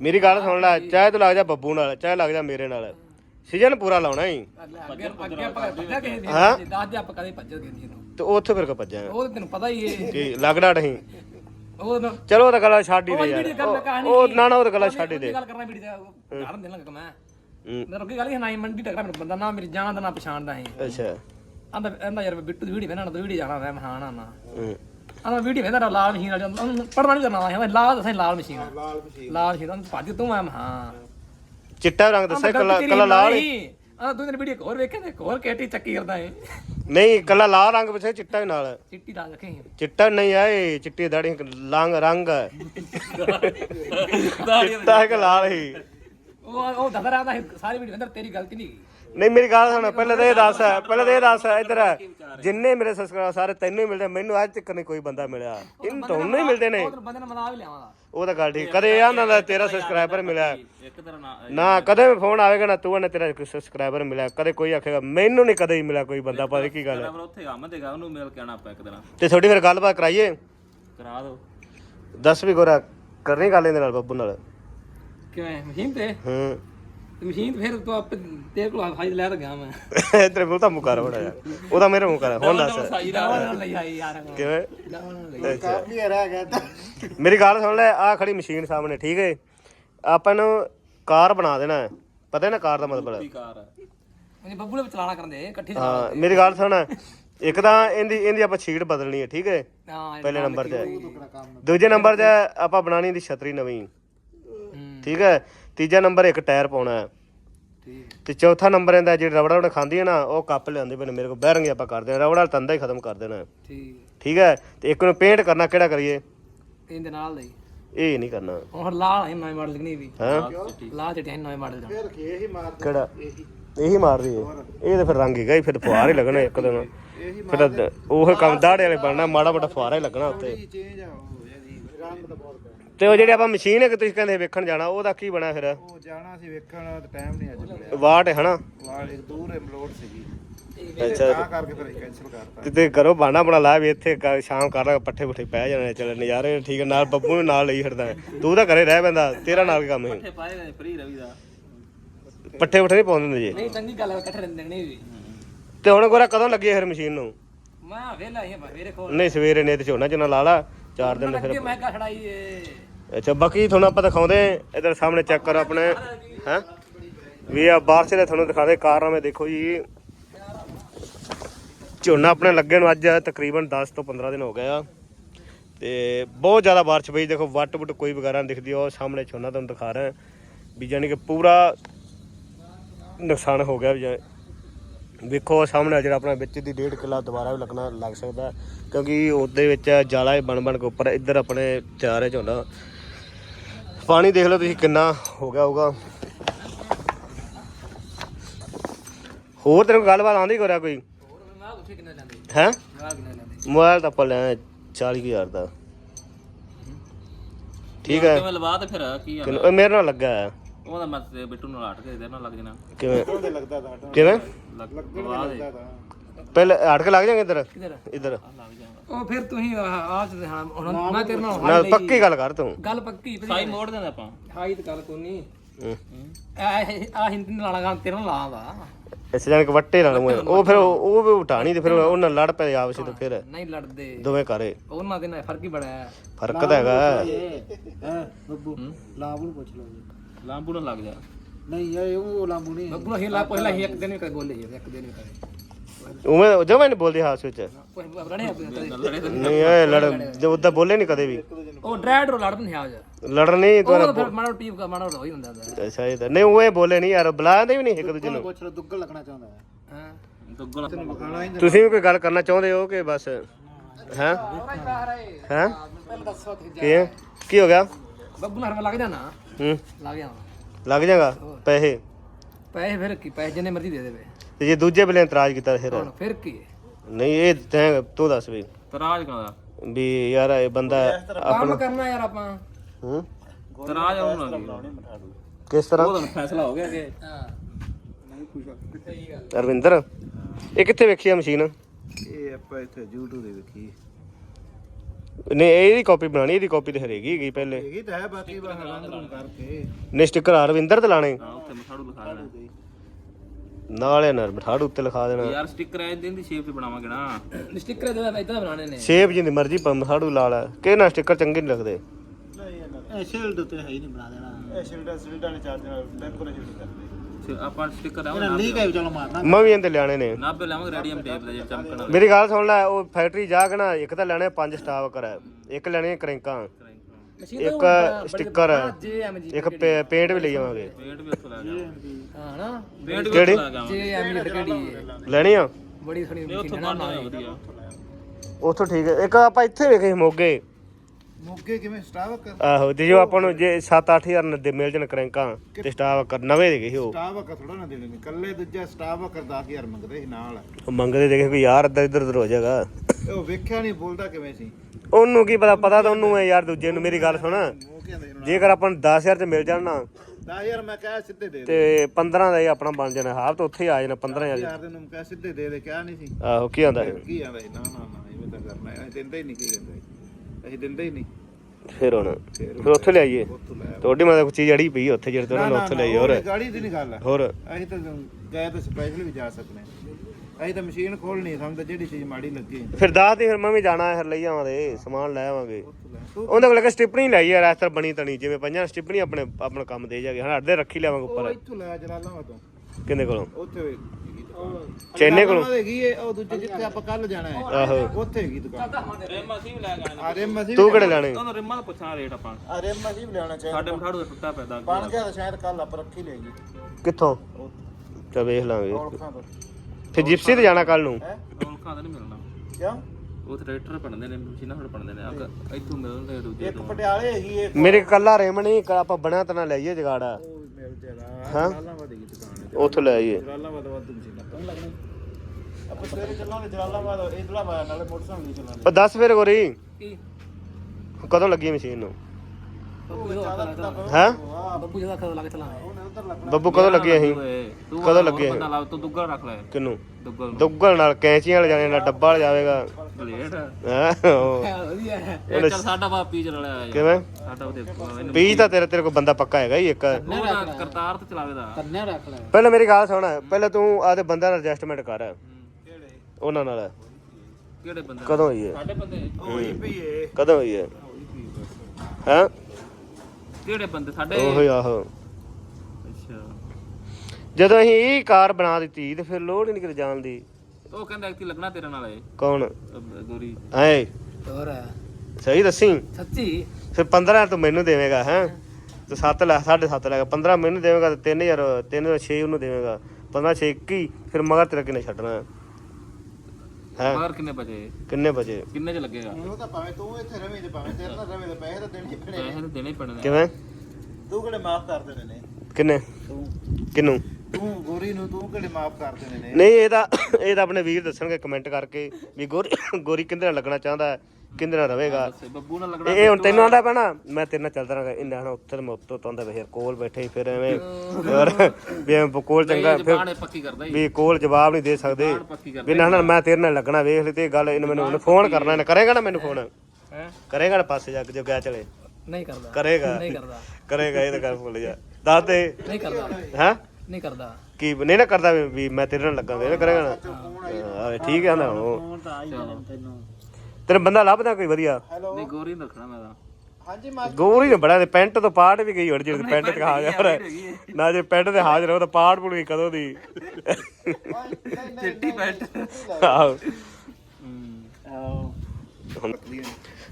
ਮੇਰੀ ਗੱਲ ਸੁਣ ਲੈ ਚਾਹੇ ਤੂੰ ਲੱਗ ਜਾ ਬੱਬੂ ਨਾਲ ਚਾਹੇ ਲੱਗ ਜਾ ਮੇਰੇ ਨਾਲ। ਸੀਜ਼ਨ ਪੂਰਾ ਲਾਉਣਾ ਹੀ। ਅੱਗੇ ਅੱਗੇ ਆਪਾਂ ਭੱਜਾ ਕਿਸੇ ਦੀ ਹਾਂ? ਦੱਸ ਦੇ ਆਪਾਂ ਕਦੇ ਭੱਜ ਗਏ ਨਹੀਂ ਇਹਨੂੰ ਤੇ ਉੱਥੇ ਫਿਰ ਕੋ ਭੱਜਾਂ ਉਹ ਤਾਂ ਤੈਨੂੰ ਪਤਾ ਹੀ ਹੈ। ਕੀ ਲੱਗਦਾ ਨਹੀਂ। ਉਹ ਨਾ ਚਲੋ ਉਹ ਤਾਂ ਗੱਲਾਂ ਛੱਡ ਹੀ ਉਹ ਦੇ ਜਿਹੜੀ ਯਾਰ। ਗੱਲ ਕਹਾਣੀ ਉਹ- ਉਹ ਨਾ ਨਾ ਉਹ ਤਾਂ ਗੱਲਾਂ ਛੱਡ ਹੀ ਦੇ। ਗੱਲ ਕਰਨਾ ਵੀਡੀ ਦਾ ਧਾਰਨ ਦੇਣ ਲੱਗਾ ਮੈਂ। ਹੂੰ, ਮੈਂ ਰੁਕੀ ਗੱਲ ਹੀ ਨਾ ਹੀ ਮੰਡੀ ਟਕਰਾ ਮੈਨੂੰ ਬੰਦਾ ਨਾ ਮੇਰੀ ਜਾਣ ਦਾ ਨਾ ਪਛਾਣਦਾ ਹੈ ਅੱਛਾ। ਆਂਦਾ ਆਂਦਾ ਯਾਰ ਬਿੱਟੂ ਦੀ ਵੀਡੀਓ ਵੇਣਾ ਨਾ ਵੀਡੀਓ ਜਾਣਾ ਮੈਂ ਹਾਂ ਨਾ ਨਾ। ਹੂੰ। ਆਂਦਾ ਵੀਡੀਓ ਵੇਣਾ ਲਾਲ ਮਸ਼ੀਨ ਵਾਲੀ ਪੜਨਾ ਨਹੀਂ ਕਰਨਾ ਹੈ ਲਾਲ ਦੱਸਾਂ ਲਾਲ ਮਸ਼ੀਨ ਲਾਲ ਮਸ਼ੀਨ ਲਾਲ ਮਸ਼ੀਨ ਭੱਜ ਤੂੰ ਮੈਂ ਹਾਂ। ਚਿੱਟਾ ਰੰਗ ਦੱਸਿਆ ਕੱਲਾ ਕੱਲਾ ਲਾਲ ਹੀ। ਆ ਤੂੰ ਨੇ ਵੀਡੀਓ ਹੋਰ ਵੇਖਿਆ ਤੇ ਹੋਰ ਕੈਟੀ ਚੱਕੀ ਕਰਦਾ ਹੈ ਨਹੀਂ ਕੱਲਾ ਲਾਲ ਰੰਗ ਪਿੱਛੇ ਚਿੱਟਾ ਵੀ ਨਾਲ ਚਿੱਟੀ ਲਾ ਰੱਖੇ ਚਿੱਟਾ ਨਹੀਂ ਆ ਇਹ ਚਿੱਟੀ ਦਾੜੀ ਲੰਗ ਰੰਗ ਹੈ ਚਿੱਟਾ ਹੈ ਕਿ ਲਾਲ ਹੀ। ਉਹ ਉਹ ਦੱਸ ਰਿਹਾ ਹੈ ਸਾਰੀ ਵੀਡੀਓ ਅੰਦਰ ਤੇਰੀ ਗਲਤੀ ਨਹੀਂ ਨਹੀਂ ਮੇਰੀ ਗੱਲ ਸੁਣ ਪਹਿਲਾਂ ਤਾਂ ਇਹ ਦੱਸ ਪਹਿਲਾਂ ਤਾਂ ਇਹ ਦੱਸ ਇੱਧਰ ਜਿੰਨੇ ਮੇਰੇ ਸਬਸਕ੍ਰਾਈਬਰ ਸਾਰੇ ਤੈਨੂੰ ਹੀ ਮਿਲਦੇ ਮੈਨੂੰ ਅੱਜ ਤੱਕ ਨਹੀਂ ਕੋਈ ਬੰਦਾ ਮਿਲਿਆ। ਇਹਨੂੰ ਤੁਹਾਨੂੰ ਹੀ ਮਿਲਦੇ ਨੇ। ਉਹ ਤੈਨੂੰ ਬੰਦੇ ਨੇ ਮਨਾ ਵੀ ਲਿਆਵਾਂਗਾ ਉਹ ਤਾਂ ਗੱਲ ਠੀਕ ਕਦੇ ਇਹ ਆਂਦਾ ਦਾ ਤੇਰਾ ਸਬਸਕ੍ਰਾਈਬਰ ਮਿਲਿਆ। ਇੱਕ ਤਰ੍ਹਾਂ ਨਾ ਨਾ ਕਦੇ ਵੀ ਫੋਨ ਆਵੇਗਾ ਨਾ ਤੂੰ ਨੇ ਤੇਰਾ ਸਬਸਕ੍ਰਾਈਬਰ ਮਿਲਿਆ। ਕਦੇ ਕੋਈ ਆਖੇਗਾ ਮੈਨੂੰ ਨਹੀਂ ਕਦੇ ਹੀ ਮਿਲਿਆ ਕੋਈ ਬੰਦਾ ਪਤਾ ਨੀ ਕੀ ਗੱਲ ਹੈ। ਪਰ ਉੱਥੇ ਕੰਮ ਦੇਗਾ ਉਹਨੂੰ ਮਿਲ ਕੇ ਆਣਾ ਆਪਾਂ ਇੱਕ ਦਿਨ ਤੇ ਤੁਹਾਡੀ ਫਿਰ ਗੱਲਬਾਤ ਕਰਾਈਏ? ਕਰਾ ਦੋ ਦੱਸ ਵੀ ਗੋਰਾ ਕਰਨੀ ਗੱਲ ਇਹਦੇ ਨਾਲ ਬੱਬੂ ਨਾਲ। ਕਿਵੇਂ ਮਸ਼ੀਨ ਤੇ? ਹੂੰ। ਤੇ ਮਸ਼ੀਨ ਤੇ ਫਿਰ ਤੂੰ ਆਪੇ ਤੇਰੇ ਕੋਲ ਹਾਈ ਲੈ ਤਾਂ ਗਿਆ ਮੈਂ। ਤੇਰੇ ਮੂੰਹ ਤਾਂ ਮੁਕਰ ਬੜਾ ਯਾਰ। ਉਹਦਾ ਮੇਰੇ ਮੂੰਹ ਕਰ ਹੁਣ ਦੱਸ। ਸਾਈ ਨਾਲ ਲਈ ਆਈ ਯਾਰ। ਕਿਵੇਂ? ਅੱਛਾ ਕਾਫੀ ਰਹਿ ਗਿਆ ਤਾਂ ਮੇਰੀ ਗੱਲ ਸੁਣ ਲੈ ਆ ਖੜੀ ਮਸ਼ੀਨ ਸਾਹਮਣੇ ਠੀਕ ਹੈ ਆਪਾਂ ਨੂੰ ਕਾਰ ਬਣਾ ਦੇਣਾ ਹੈ। ਪਤਾ ਹੈ ਨਾ ਕਾਰ ਦਾ ਮਤਲਬ? ਕਾਰ ਹੈ। ਉਹਨੇ ਬੱਬੂ ਨੇ ਚਲਾਣਾ ਕਰਦੇ ਇਕੱਠੇ ਹਾਂ ਮੇਰੀ ਗੱਲ ਸੁਣ। ਇੱਕ ਤਾਂ ਇਹਦੀ ਇਹਦੀ ਆਪਾਂ ਸ਼ੀਟ ਬਦਲਣੀ ਹੈ ਠੀਕ ਹੈ? ਹਾਂ ਪਹਿਲੇ ਨੰਬਰ 'ਤੇ ਦੂਜੇ ਨੰਬਰ 'ਤੇ ਆਪਾਂ ਬਣਾਣੀ ਦੀ ਛਤਰੀ ਨਵੀਂ। ਠੀਕ ਹੈ? ਤੀਜਾ ਨੰਬਰ ਇੱਕ ਟਾਇਰ ਪਾਉਣਾ ਹੈ। ਠੀਕ। ਤੇ ਚੌਥਾ ਨੰਬਰ ਇਹਦਾ ਜਿਹੜੀ ਰਬੜਾ ਉਹਨੇ ਖਾਂਦੀ ਹੈ ਨਾ ਉਹ ਕੱਪ ਲਿਆਂਦੇ ਪਏ ਨੇ ਮੇਰੇ ਕੋਲ ਬਹਿਰੰਗੇ ਆਪਾਂ ਕਰਦੇ ਹਾਂ ਰਬੜਾ ਤੰਦਾ ਹੀ ਖਤਮ ਕਰ ਦੇਣਾ। ਠੀਕ। ਠੀਕ ਹੈ? ਤੇ ਇੱਕ ਨੂੰ ਪੇਂਟ ਕਰਨਾ ਕਿਹੜਾ ਕਰੀਏ? ਇਹਦੇ ਨਾਲ ਲਈ ਇਹ ਨਹੀਂ ਕਰਨਾ। ਹੁਣ ਲਾਲ ਹੈ ਨਵੇਂ ਮਾਡਲ ਨਹੀਂ ਵੀ। ਹਾਂ। ਲਾਲ ਚਿੱਟੇ। ਹੈ ਨਵੇਂ ਮਾਡਲ ਦਾ। ਫਿਰ ਕੀ ਇਹੀ ਮਾਰ ਕਿਹੜਾ? ਇਹੀ। ਮਾਰਦੀ ਹੈ ਇਹ ਤਾਂ ਫਿਰ ਰੰਗ ਹੀ ਫਿਰ ਫੁਹਾਰ ਹੀ ਲੱਗਣਾ ਇੱਕ ਦਿਨ। ਇਹੀ ਫਿਰ ਤਾਂ ਉਹ ਕੰਮ ਦਾੜੇ ਵਾਲੇ ਬਣਨਾ ਮਾੜਾ ਮੋਟਾ ਫੁਹਾਰਾ ਹੀ ਲੱਗਣਾ ਉੱਤੇ। ਚੇਂਜ ਆ ਹੋ ਜਾਂਦੀ ਰੰਗ ਤਾਂ ਬਹੁਤ ਤੇ ਉਹ ਜਿਹੜੀ ਆਪਾਂ ਮਸ਼ੀਨ ਹੈ ਕਿ ਤੁਸੀਂ ਕਹਿੰਦੇ ਵੇਖਣ ਜਾਣਾ ਉਹਦਾ ਕੀ ਬਣਾ ਫਿਰ? ਉਹ ਜਾਣਾ ਸੀ ਵੇਖਣ ਤੇ ਟਾਈਮ ਨਹੀਂ ਅੱਜ ਮਿਲਿਆ। ਵਾਟ ਹੈ ਹਨਾ? ਵਾਲ ਇੱਕ ਦੂਰ ਮਲੋੜ ਸੀਗੀ। ਅੱਛਾ। ਤਾਂ ਕਰਕੇ ਫਿਰ ਕੈਨਸਲ ਕਰਤਾ। ਤੇ ਤੇ ਕਰੋ ਬਾਣਾ ਬਣਾ ਲਾ ਵੀ ਇੱਥੇ ਸ਼ਾਮ ਕਰ ਲਾ ਪੱਠੇ ਪੁੱਠੇ ਪੈ ਜਾਣੇ ਚੱਲ ਨਜ਼ਾਰੇ ਠੀਕ ਨਾਲ ਬੱਬੂ ਨੂੰ ਨਾਲ ਲਈ ਫਿਰਦਾ। ਤੂੰ ਤਾਂ ਘਰੇ ਰਹਿ ਪੈਂਦਾ ਤੇਰਾ ਨਾਲ ਕੀ ਕੰਮ ਹੈ? ਇੱਥੇ ਪਾਏਗਾ ਫਰੀ ਰਵੀ ਦਾ। ਪੱਠੇ ਪੁੱਠੇ ਨਹੀਂ ਪਾਉਂਦੇ ਜੀ? ਨਹੀਂ ਚੰਗੀ ਗੱਲ ਹੈ ਇਕੱਠੇ ਰਹਿੰਦੇ ਨੇ ਵੀ ਤੇ ਹੁਣ ਗੋਰਾ ਕਦੋਂ ਲੱਗੀ ਫਿਰ ਮਸ਼ੀਨ ਨੂੰ? ਮੈਂ ਵੇਲਾ ਹੀ ਭਾਈ ਮੇਰੇ ਕੋਲ ਨਹੀਂ ਸਵੇਰੇ ਨੇ ਤੇ ਝੋਨਾ ਝੋਨਾ ਲਾ ਲਾ ਚਾਰ ਦਿਨ ਫਿਰ ਅੱਗੇ ਮੈਂ ਕਾ ਛੜਾਈ ਏ। ਅੱਛਾ, ਬਾਕੀ ਤੁਹਾਨੂੰ ਆਪਾਂ ਦਿਖਾਉਂਦੇ ਇਧਰ ਸਾਹਮਣੇ ਚੈੱਕ ਕਰੋ ਆਪਣੇ, ਹੈ? ਵੀ ਆ ਬਾਹਰ ਸੇ ਤੁਹਾਨੂੰ ਦਿਖਾਦੇ ਕਾਰਨਾਮੇ ਦੇਖੋ ਜੀ। ਝੋਨਾ ਆਪਣੇ ਲੱਗੇ ਨੂੰ ਅੱਜ ਤਕਰੀਬਨ 10 ਤੋਂ 15 ਦਿਨ ਹੋ ਗਏ ਆ। ਤੇ ਬਹੁਤ ਜ਼ਿਆਦਾ ਬਾਰਿਸ਼ ਪਈ, ਦੇਖੋ, ਵੱਟ ਵਟ ਕੋਈ ਵਗੈਰਾ ਨਹੀਂ ਦਿਖਦੀ, ਉਹ ਸਾਹਮਣੇ ਝੋਨਾ ਤੁਹਾਨੂੰ ਦਿਖਾ ਰਹੇ। ਵੀ ਜਾਨੀ ਕਿ ਪੂਰਾ ਨੁਕਸਾਨ ਹੋ ਗਿਆ ਵੀ ਵੇਖੋ ਸਾਹਮਣੇ ਜਿਹੜਾ ਆਪਣਾ ਵਿੱਚ ਦੀ ਡੇਢ ਕਿੱਲਾ ਦੁਬਾਰਾ ਵੀ ਲੱਗਣਾ ਲੱਗ ਸਕਦਾ, ਕਿਉਂਕਿ ਉਹਦੇ ਵਿੱਚ ਜਾਲਾ ਬਣ ਬਣ ਕੇ ਉੱਪਰ ਇੱਧਰ ਆਪਣੇ ਤਿਆਰ ਹੈ ਝੋਨਾ। ਪਾਣੀ ਦੇਖ ਲਓ ਤੁਸੀਂ ਕਿੰਨਾ ਹੋ ਗਿਆ ਹੋਊਗਾ। ਹੋਰ ਤੇਰੇ ਕੋਲ ਗੱਲਬਾਤ ਆਉਂਦੀ ਕੋਰਿਆ ਕੋਈ? ਮੈਂ ਪੁੱਛੇ ਕਿੰਨਾ ਲੈਂਦੇ ਹੈ? ਮੋਬਾਈਲ ਤਾਂ ਆਪਾਂ ਲੈ 40000 ਦਾ। ਠੀਕ ਹੈ। ਕਿਵੇਂ ਲਵਾ ਤੇ ਫਿਰ ਕੀ ਆ? ਮੇਰੇ ਨਾਲ ਲੱਗਾ ਹੈ। ਉਹਦਾ ਮੈਂ ਤੇ ਬਿੱਟੂ ਨੂੰ ਲਾਟ ਕੇ ਦੇ ਦੇਣਾ ਲੱਗ ਜਾਣਾ। ਕਿਵੇਂ? ਉਹਦੇ ਲੱਗਦਾ ਤਾਂ ਹਟਾ ਕਿਵੇਂ ਲੱਗ ਲਵਾ ਦੇ। ਤਾਂ। ਪਹਿਲੇ ਹਟ ਕੇ ਲੱਗ ਜਾਗੇ ਇੱਧਰ? ਕਿਧਰ? ਇੱਧਰ। ਉਹ ਫਿਰ ਤੁਸੀਂ ਆਹ ਚ ਹਾਂ ਹੁਣ ਮੈਂ ਤੇਰੇ ਨਾਲ ਨਾਲ ਪੱਕੀ ਗੱਲ ਕਰ ਤੂੰ। ਗੱਲ ਪੱਕੀ ਸਾਈ ਮੋੜ ਦਿੰਦੇ ਆਪਾਂ। ਹਾਈ ਤੇ ਗੱਲ ਕੋਈ ਨਹੀਂ। ਹੂੰ। ਆ ਆ ਹਿੰਦੀ ਨਾਲ ਲਾਣਾ ਤੇਰੇ ਨਾਲ ਲਾਉਂਦਾ ਇਸ ਜਾਨ ਕਿ ਵੱਟੇ ਨਾਲ ਮੂੰਹ ਉਹ ਫਿਰ ਉਹ ਉਹ ਵੀ ਉਠਾਣੀ ਤੇ ਫਿਰ ਉਹਨਾਂ ਲੜ ਪਏ ਆਪਸ ਵਿੱਚ ਫਿਰ ਨਹੀਂ ਲੜਦੇ। ਦੋਵੇਂ ਘਰੇ। ਉਹਨਾਂ ਦੇ ਨਾਲ ਫ਼ਰਕ ਹੀ ਬੜਾ ਹੈ। ਫ਼ਰਕ ਤਾਂ ਹੈਗਾ। ਹੈ ਬੱਬੂ ਲਾਂਬੂ ਨੂੰ ਪੁੱਛ ਲਓ ਜੀ। ਲਾਂਬੂ ਨਾਲ ਲੱਗ ਜਾ। ਨਹੀਂ ਯਾਰ ਉਹ ਲਾਂਬੂ ਨਹੀਂ। ਬੱਬੂ ਅਸੀਂ ਲਾ ਪਹਿਲਾਂ ਹੀ ਇੱਕ ਦਿਨ ਵੀ ਕਰ ਬੋਲੇ ਜੀ ਇੱਕ ਦਿਨ ਵੀ ਕਰੇ ਉਵੇਂ ਜਮਾ ਨਹੀਂ ਬੋਲਦੇ ਹਾਸ ਵਿੱਚ। ਲੜੇ ਨਹੀਂ। ਇਹ ਲੜ ਜੋ ਉਦਾਂ ਬੋਲੇ ਨਹੀਂ ਕਦੇ ਵੀ। ਉਹ ਡਰੈਡ ਲੜ ਨਹੀਂ ਆ ਜਾ। ਲੜਨ ਨਹੀਂ ਉਹ ਤਾਂ ਫਿਰ ਮਾੜਾ ਟੀਪ ਕਾ ਮਾੜਾ ਹੀ ਹੁੰਦਾ ਹੁੰਦਾ। ਅੱਛਾ ਇਹ ਤਾਂ ਨਹੀਂ ਉਹ ਇਹ ਬੋਲੇ ਨਹੀਂ ਯਾਰ ਬੁਲਾਉਂਦੇ ਵੀ ਨਹੀਂ ਇੱਕ ਦੂਜੇ ਨੂੰ। ਪੁੱਛ ਦੁੱਗਲ ਲੱਗਣਾ ਚਾਹੁੰਦਾ ਹੈ। ਹਾਂ? ਹੀ ਤੁਸੀਂ ਵੀ ਕੋਈ ਗੱਲ ਕਰਨਾ ਚਾਹੁੰਦੇ ਹੋ ਕਿ ਬਸ ਹੈ? ਹੈ? ਕੀ ਹੈ? ਕੀ ਹੋ ਗਿਆ? ਬੱਬੂ ਨਾਲ ਲੱਗ ਜਾਣਾ। ਹੂੰ। ਲੱਗ ਜਾਣਾ ਲੱਗ ਜਾਗਾ ਪੈਸੇ? ਪੈਸੇ ਫਿਰ ਕੀ? ਪੈਸੇ ਜਿੰਨੇ ਮਰਜ਼ੀ ਦੇ ਦੇਵੇ। ਤੇ ਜੇ ਦੂਜੇ ਬਲੇ ਇਤਰਾਜ਼ ਕੀਤਾ ਫਿਰ ਹੁਣ ਫਿਰ ਕੀ ਨਹੀਂ ਇਹ ਤੈਂ ਤੂੰ ਦੱਸ ਵੀ। ਤਰਾਜ ਕਰਾ ਵੀ ਯਾਰ ਇਹ ਬੰਦਾ ਕੰਮ ਕਰਨਾ ਯਾਰ ਆਪਾਂ। ਹੂੰ? ਤਰਾਜ ਆਉਣ ਲੱਗੀ ਕਿਸ ਤਰ੍ਹਾਂ? ਉਹਦਾ ਫੈਸਲਾ ਹੋ ਗਿਆ ਕਿ ਹਾਂ। ਸਹੀ ਗੱਲ ਅਰਵਿੰਦਰ ਇਹ ਕਿੱਥੇ ਵੇਖੀ ਆ ਮਸ਼ੀਨ? ਇਹ ਆਪਾਂ ਇੱਥੇ YouTube ਦੇ ਵੇਖੀ ਨਹੀਂ ਇਹਦੀ ਕਾਪੀ ਬਣਾਣੀ ਇਹਦੀ ਕਾਪੀ ਤੇ ਹਰੇਗੀ ਹੈਗੀ ਪਹਿਲੇ। ਹੈਗੀ ਤਾਂ ਹੈ ਬਾਕੀ ਬਸ ਰੰਗ ਰੂੰਗ ਕਰਕੇ। ਨੇ ਸਟicker ਅਰਵਿੰਦਰ ਤੇ ਲਾਣੇ ਹਾਂ ਉੱਥੇ ਮਸਾੜੂ ਲਿਖਾ ਦੇਣਾ ਨਾਲ ਇਹ ਨਰ ਮਠਾੜ ਉੱਤੇ ਲਿਖਾ ਦੇਣਾ। ਯਾਰ ਸਟicker ਐ ਦਿਨ ਦੀ ਸ਼ੇਪ ਤੇ ਬਣਾਵਾਂਗੇ ਨਾ। ਸਟicker ਦੇ ਇਦਾਂ ਬਣਾਣੇ ਨੇ। ਸ਼ੇਪ ਜਿੰਦੀ ਮਰਜ਼ੀ ਪਾ ਮਠਾੜੂ ਲਾ ਲੈ ਕਿ ਨਾ ਸਟicker ਚੰਗੇ ਨਹੀਂ ਲੱਗਦੇ। ਇਹ ਸ਼ੀਲਡ ਤੇ ਹੈ ਹੀ ਨਹੀਂ ਬਣਾ ਦੇਣਾ। ਇਹ ਸ਼ੀਲਡ ਸ਼ੀਲਡਾਂ ਨੇ ਚਾਰ ਦਿਨ ਡੈਕੋਰੇਸ਼ਨ ਕਰਦੇ। ਤੇ ਆਪਾਂ ਸਟicker ਇਹਨਾਂ ਆਉਂ ਲੀਕ ਹੈ ਚਲੋ ਮਾਰਨਾ। ਮੈਂ ਵੀ ਇਹਦੇ ਲਿਆਣੇ ਨੇ। ਨਾਬੇ ਲਾਵਾਂਗੇ ਰੈਡੀਅਮ ਟੇਪ ਦਾ ਜਿਹੜਾ ਚਮਕਣ ਵਾਲਾ ਮੇਰੀ ਗੱਲ ਸੁਣ ਲੈ ਉਹ ਫੈਕਟਰੀ ਜਾ ਕੇ ਨਾ ਇੱਕ ਤਾਂ ਲੈਣੇ ਪੰਜ ਸਟਾਫ ਕਰ ਇੱਕ ਲੈਣੇ ਕਰੈਂਕਾਂ। ਇੱਕ ਸਟicker ਜੇ ਐਮ ਜੀ ਇੱਕ ਪੇ- ਪੇਂਟ ਵੀ ਲਈ ਜਾਵਾਂਗੇ। ਪੇਂਟ ਵੀ ਉੱਥੋਂ ਲੈ ਗਿਆ ਹਾਂ ਨਾ ਪੇਂਟ ਵੀ ਕਿਹੜੀ? ਉੱਥੋਂ ਲੈ ਗਿਆ ਜੇ ਐਮ ਜੀ ਕਿਹੜੀ ਹੈ ਲੈਣੀ ਆ? ਬੜੀ ਸੋਹਣੀ ਉੱਥੋਂ ਮਸ਼ੀਨ ਹੈ ਨਾ ਵਧੀਆ। ਉੱਥੋਂ ਠੀਕ ਹੈ ਇੱਕ ਆਪਾਂ ਇੱਥੇ ਵੇਖੇ ਸੀ ਮੋਗੇ। ਮੋਗੇ ਕਿਵੇਂ? ਸਟਾਵਕ? ਆਹੋ ਤੇ ਜੋ ਆਪਾਂ ਨੂੰ ਜੇ 7-8000 ਦੇ ਮਿਲ ਜਣ ਕਰੈਂਕਾਂ ਤੇ ਸਟਾਫ ਕਰ ਨਵੇਂ ਦੇ ਗਏ ਸੀ ਉਹ। ਸਟਾਵਕ ਥੋੜਾ ਨਾ ਦੇਣੇ ਨੇ। ਕੱਲੇ ਦੂਜਾ ਸਟਾਵਕ 10000 ਮੰਗਦੇ ਸੀ ਨਾਲ। ਉਹ ਮੰਗਦੇ ਦੇਖੇ ਕੋਈ ਯਾਰ ਇੱਧਰ ਇੱਧਰ ਉੱਧਰ ਹੋ ਜਾਏਗਾ। ਇਹ ਉਹ ਵੇਖਿਆ ਨਹੀਂ ਬੋਲਦਾ ਕਿਵੇਂ ਸੀ? ਉਹਨੂੰ ਕੀ ਪਤਾ ਪਤਾ ਤਾਂ ਉਹਨੂੰ ਹੈ ਯਾਰ ਦੂਜੇ ਨੂੰ ਮੇਰੀ ਗੱਲ ਸੁਣ। ਜੇਕਰ ਆਪਾਂ ਨੂੰ 10000 ਚ ਮਿਲ ਜਾਣ ਨਾ 10000 ਮੈਂ ਕਹਿਆ ਸਿੱਧੇ ਦੇ ਤੇ 15 ਦਾ ਹੀ ਆਪਣਾ ਬਣ ਜਾਣਾ ਹਾਫ ਤਾਂ ਉੱਥੇ ਹੀ ਆ ਜਾਣਾ 15000 ਯਾਰ ਦੇ ਨੂੰ ਕਹਿ ਸਿੱਧੇ ਦੇ ਦੇ ਕਿਹਾ ਨਹੀਂ ਸੀ। ਆਹੋ ਕੀ ਆਂਦਾ ਇਹ? ਕੀ ਆਂਦਾ ਨਾ ਨਾ ਨਾ ਇਵੇਂ ਤਾਂ ਕਰਨਾ ਹੈ। ਦਿੰਦੇ ਹੀ ਨਹੀਂ ਕੀ ਕਹਿੰਦੇ ਅਸੀਂ? ਦਿੰਦੇ ਹੀ ਨਹੀਂ। ਫਿਰ ਹੁਣ ਫਿਰ ਉੱਥੇ ਲੈ ਆਈਏ। ਤੁਹਾਡੀ ਮਾਂ ਕੋਈ ਚੀਜ਼ ਅੜੀ ਪਈ ਉੱਥੇ ਜਿਹੜੇ ਤੋਂ ਉਹਨਾਂ ਨੇ ਉੱਥੇ ਲੈ ਆਈਏ ਹੋਰ? ਉਹ ਗਾੜੀ ਦੀ ਨਹੀਂ ਗੱਲ ਹੈ ਹੋਰ? ਅਸੀਂ ਤਾਂ ਗਏ ਤਾਂ ਸਪੈਸ਼ਲ ਵੀ ਜਾ ਸਕਦੇ ਹਾਂ। ਅਸੀਂ ਤਾਂ ਮਸ਼ੀਨ ਖੋਲਣੀ ਸਾਨੂੰ ਤਾਂ ਜਿਹੜੀ ਚੀਜ਼ ਮਾੜੀ ਲੱਗੇ। ਫਿਰ ਦੱਸ ਦੇ ਫਿਰ ਮੈਂ ਵੀ ਜਾਣਾ ਫਿਰ ਲਈ ਆਵਾਂਗੇ ਸਮਾਨ ਲੈ ਆਵਾਂਗੇ। ਤੂੰ ਉਹਦੇ ਕੋਲ ਇੱਕ ਸਟਿਪਣੀ ਲਈ ਯਾਰ ਇਸ ਤਰ੍ਹਾਂ ਬਣੀ ਤਣੀ ਜਿਵੇਂ ਪੰਜਾਂ ਸਟਿਪਣੀ ਆਪਣੇ ਆਪਣਾ ਕੰਮ ਦੇ ਜਾਗੇ। ਹਣ ਅੱਡੇ ਰੱਖੀ ਲਿਆਵਾਂਗੇ ਉਹ ਉੱਪਰ। ਇੱਥੋਂ ਲੈ ਜਲਾਲਾਬਾਦ ਤੋਂ। ਕਿੰਨੇ ਕੋਲੋਂ? ਉੱਥੇ ਹੋਏਗੀ ਦੁਕਾਨ। ਚੇਨੇ ਕੋਲੋਂ? ਜਲਾਲਾਬਾਦ ਹੈਗੀ ਏ ਉਹ ਦੂਜੇ ਜਿੱਥੇ ਆਪਾਂ ਕੱਲ ਜਾਣਾ ਹੈ। ਆਹੋ। ਉੱਥੇ ਹੈਗੀ ਦੁਕਾਨ। ਰਿਮ ਅਸੀਂ ਵੀ ਲੈ ਗਏ ਅਰੇ ਮਸੀਂ ਤੂੰ ਕਿਹੜੇ ਲੈਣੇ। ਤੁਹਾਨੂੰ ਰਿਮਾਂ ਦਾ ਪੁੱਛਾਂ ਰੇਟ ਆਪਾਂ ਅਰੇ ਮਸੀਂ ਵੀ ਲੈਣਾ ਚਾਹੀਦਾ। ਸਾਡੇ ਮਠਾੜੂ ਦਾ ਟੁੱਟਾ ਪੈਦਾ ਬਣ ਗਿਆ ਤਾਂ ਸ਼ਾਇਦ ਕੱਲ ਆਪਾਂ ਰੱਖੀ ਲਏਗੀ ਕਿੱਥੋਂ? ਚਾ ਵੇਖ ਲਾਂਗੇ। ਔਲਖਾਂ ਤੋਂ। ਫਿਰ ਜਿਪਸੀ ਤੇ ਜਾਣਾ ਕੱਲ ਨੂੰ। ਹੈ ਰੋਲਖਾਂ ਦਾ ਨਹੀਂ ਮਿਲਣਾ। ਕਿਉਂ? ਉਹ ਟਰੈਕਟਰ ਬਣਦੇ ਨੇ ਮਸ਼ੀਨਾਂ ਹੁਣ ਬਣਦੇ ਨੇ ਆ ਇੱਥੋਂ ਮਿਲਣਗੇ ਦੂਜੇ ਇੱਕ ਤੋਂ। ਪਟਿਆਲੇ ਹੈਗੀ ਏ ਮੇਰੇ ਕੱਲਾ ਰੇਮ ਨਹੀਂ ਕ- ਆਪਾਂ ਬਣਿਆ ਤਾਂ ਨਾ ਲਈਏ ਜਗਾੜਾ। ਉਹ ਮਿਲ ਜਾਣਾ ਹਾਂ? ਜਲਾਲਾਬਾਦ ਹੈਗੀ ਦੁਕਾਨ ਹੈ ਉੱਥੋਂ ਲੈ ਆਈਏ। ਜਲਾਲਾਬਾਦ ਵਾਧੂ ਮਸ਼ੀਨਾਂ ਤਾਂ ਲੱਗਣੀ। ਆਪਾਂ ਸਵੇਰੇ ਚੱਲਾਂਗੇ ਜਲਾਲਾਬਾਦ ਇਧਰਲਾ ਵਾਇਆ ਨਾਲੇ ਮੋਟਰਸਾਈਕਲ ਹੀ ਚੱਲਾਂਗੇ। ਉਹ ਦੱਸ ਫਿਰ ਗੋਰੀ। ਕੀ? ਕਦੋਂ ਲੱਗੀ ਮਸ਼ੀਨ ਨੂੰ? ਹੈ? ਬੱਬੂ ਦਾ ਖਦਾ ਲੱਗ ਲੱਗਣਾ ਬੱਬੂ ਕਦੋਂ ਲੱਗੀ ਅਸੀਂ ਕਦੋਂ ਲੱਗੇ? ਬੰਦਾ ਲਾ ਤੂੰ ਦੁੱਗਲ ਰੱਖ ਲੈ। ਕਿਨੂੰ ਦੁੱਗਲ ਦੁੱਗਲ ਨਾਲ ਕੈਂਚੀਆਂ ਵਾਲੇ ਜਾਣੇ ਨਾਲ ਡੱਬਾ ਵਾਲਾ ਜਾਵੇਗਾ। ਬਲੇਡ। ਹੈਂ? ਉਹ। ਵਧੀਆ ਹੈ। ਇਹ ਚੱਲ ਸਾਡਾ ਵਾ ਪੀਚ ਰਲਿਆ ਯਾਰ ਕਿਵੇਂ? ਸਾਡਾ ਉਹ ਦੇਖੋ ਇਹਨੂੰ ਪੀਜ ਤਾਂ ਤੇਰੇ ਤੇਰੇ ਕੋਲ ਬੰਦਾ ਪੱਕਾ ਹੈਗਾ ਹੀ ਇੱਕ। ਕਰਤਾਰ ਤੇ ਚਲਾਵੇਦਾ। ਕੰਨਿਆ ਰੱਖ ਲੈ। ਪਹਿਲਾਂ ਮੇਰੀ ਗੱਲ ਸੁਣ। ਪਹਿਲਾਂ ਤੂੰ ਆਦੇ ਬੰਦਾ ਨਾਲ ਐਡਜਸਟਮੈਂਟ ਕਰ। ਕਿਹੜੇ ਉਹਨਾਂ ਨਾਲ। ਕਿਹੜੇ ਬੰਦੇ ਕਦੋਂ ਹੋਈ ਹੈ ਸਾਡੇ ਬੰਦੇ। ਉਹੀ ਪਈ ਕਦੋਂ ਹੋਈ ਹੈ ਹਾਂ? ਕਿਹੜੇ ਬੰਦੇ? ਸਾਡੇ ਉਹ ਆਹੋ। ਅੱਛਾ। ਜਦੋਂ ਅਸੀਂ ਇਹ ਕਾਰ ਬਣਾ ਦਿੱਤੀ ਤੇ ਫਿਰ ਲੋੜ ਹੀ ਨਹੀਂ ਕਿਤੇ ਜਾਣ ਦੀ। ਉਹ ਕਹਿੰਦਾ ਕਿ ਲੱਗਣਾ ਤੇਰੇ ਨਾਲ ਇਹ। ਕੌਣ? ਗੋਰੀ। ਐ ਹੋਰ। ਸਹੀ ਦੱਸੀ? ਸੱਚੀ? ਫਿਰ 15 ਤੂੰ ਮੈਨੂੰ ਦੇਵੇਂਗਾ ਹੈ? ਤੇ 7 ਲੈ 7.5 ਲੈ 15 ਮੈਨੂੰ ਦੇਵੇਂਗਾ ਤੇ 3000 3 6 ਉਹਨੂੰ ਦੇਵੇਂਗਾ। 15 6 21 ਫਿਰ ਮਗਰ ਤੇਰਾ ਕਿੰਨੇ ਛੱਡਣਾ? ਹੈ ਮਗਰ ਕਿੰਨੇ ਬਜੇ ਕਿੰਨੇ ਵਜੇ? ਕਿੰਨੇ ਚ ਲੱਗੇਗਾ? ਉਹ ਤਾਂ ਭਾਵੇਂ ਤੂੰ ਇੱਥੇ ਰਵੇਂ ਤੇ ਭਾਵੇਂ ਤੇਰੇ ਨਾਲ ਰਵੇਂ ਤੇ ਪੈਸੇ ਤਾਂ ਦੇਣੇ ਹੀ ਪੈਣੇ ਪੈਸੇ ਤਾਂ ਦੇਣੇ ਹੀ ਪੈਣੇ ਨੇ। ਕਿਵੇਂ? ਤੂੰ ਕਿਹੜੇ ਮਾਫ ਕਰ ਦੇਣੇ ਨੇ? ਕਿੰਨੇ? ਤੂੰ। ਕਿਨੂੰ? ਤੂੰ ਗੋਰੀ ਨੂੰ ਤੂੰ ਕਿਹੜੇ ਮਾਫ ਕਰ ਦੇਣੇ ਨੇ? ਨਹੀਂ ਇਹ ਤਾਂ ਇਹ ਤਾਂ ਆਪਣੇ ਵੀਰ ਦੱਸਣਗੇ ਕਮੈਂਟ ਕਰਕੇ ਵੀ ਗੋਰੀ ਗੋਰੀ ਕਿੰਦੇ ਨਾਲ ਲੱਗਣਾ ਚਾਹੁੰਦਾ ਹੈ? ਕਿੰਦੇ ਨਾਲ ਰਵੇਗਾ ਦੱਸੇ ਬੱਬੂ ਨਾਲ ਲੱਗਣਾ ਇਹ ਹੁਣ ਤੈਨੂੰ ਆਂਦਾ ਪੈਣਾ? ਮੈਂ ਤੇਰੇ ਨਾਲ ਚੱਲਦਾ ਰਹਾਂਗਾ। ਇੰਨਾ ਹਣਾ ਉੱਥੇ ਮੈਂ ਉੱਤੋਂ ਤੰਦਾ ਵੇ ਕੋਲ ਬੈਠੇ ਫਿਰ ਐਵੇਂ। ਹੋਰ ਵੀ ਐਵੇਂ ਕੋਲ ਚੰਗਾ ਫਿਰ ਬਾਣੇ ਪੱਕੀ ਕਰਦਾ ਹੀ। ਵੀ ਕੋਲ ਜਵਾਬ ਨਹੀਂ ਦੇ ਸਕਦੇ। ਵੀ ਨਾ ਨਾ ਮੈਂ ਤੇਰੇ ਨਾਲ ਲੱਗਣਾ ਵੇਖ ਲਈ ਤੇ ਇਹ ਗੱਲ ਇਹਨੇ ਮੈਨੂੰ ਫੋਨ ਕਰਨਾ ਇਹਨੇ ਕਰੇਗਾ ਨਾ ਮੈਨੂੰ ਫੋਨ? ਹੈ? ਕਰੇਗਾ ਨਾ ਪਾਸੇ ਜਾ ਕੇ ਜੋ ਗਿਆ ਚਲੇ? ਨਹੀਂ ਕਰਦਾ। ਕਰੇਗਾ? ਨਹੀਂ ਕਰਦਾ। ਕਰੇਗਾ ਇਹ ਤਾਂ ਗੱਲ ਭੁੱਲ ਜਾ ਦੱਸ ਦੇ। ਨਹੀਂ ਕਰਦਾ। ਹੈ? ਨਹੀਂ ਕਰਦਾ। ਕੀ ਨਹੀਂ ਨਾ ਕਰਦਾ ਵੀ- ਮੈਂ ਤੇਰੇ ਨਾਲ ਲੱਗਾਂਗਾ ਇਹ ਕਰੇਗਾ ਨਾ? ਠੀਕ ਹੈ ਨਾ ਉਹ। ਤੇਰੇ ਬੰਦਾ ਲੱਭਦਾ ਕੋਈ ਵਧੀਆ? ਨਹੀਂ ਗੋਰੀ ਨੂੰ ਰੱਖਣਾ ਮੈਂ ਤਾਂ। ਹਾਂਜੀ ਮਾਰ ਗੋਰੀ ਨੇ ਬੜਾ ਤੇ ਪੈਂਟ ਤੋਂ ਪਾਟ ਵੀ ਗਈ ਹੁਣ ਜੇ ਪੈਂਟ ਤੇ ਖਾ ਗਿਆ ਨਾ ਜੇ ਪੈਂਟ ਤੇ ਹਾਜ਼ਰ ਹੋ ਤਾਂ ਪਾਟ ਪੁੜ ਗਈ ਕਦੋਂ ਦੀ? ਚਿੱਟੀ ਪੈਂਟ। ਆਹੋ।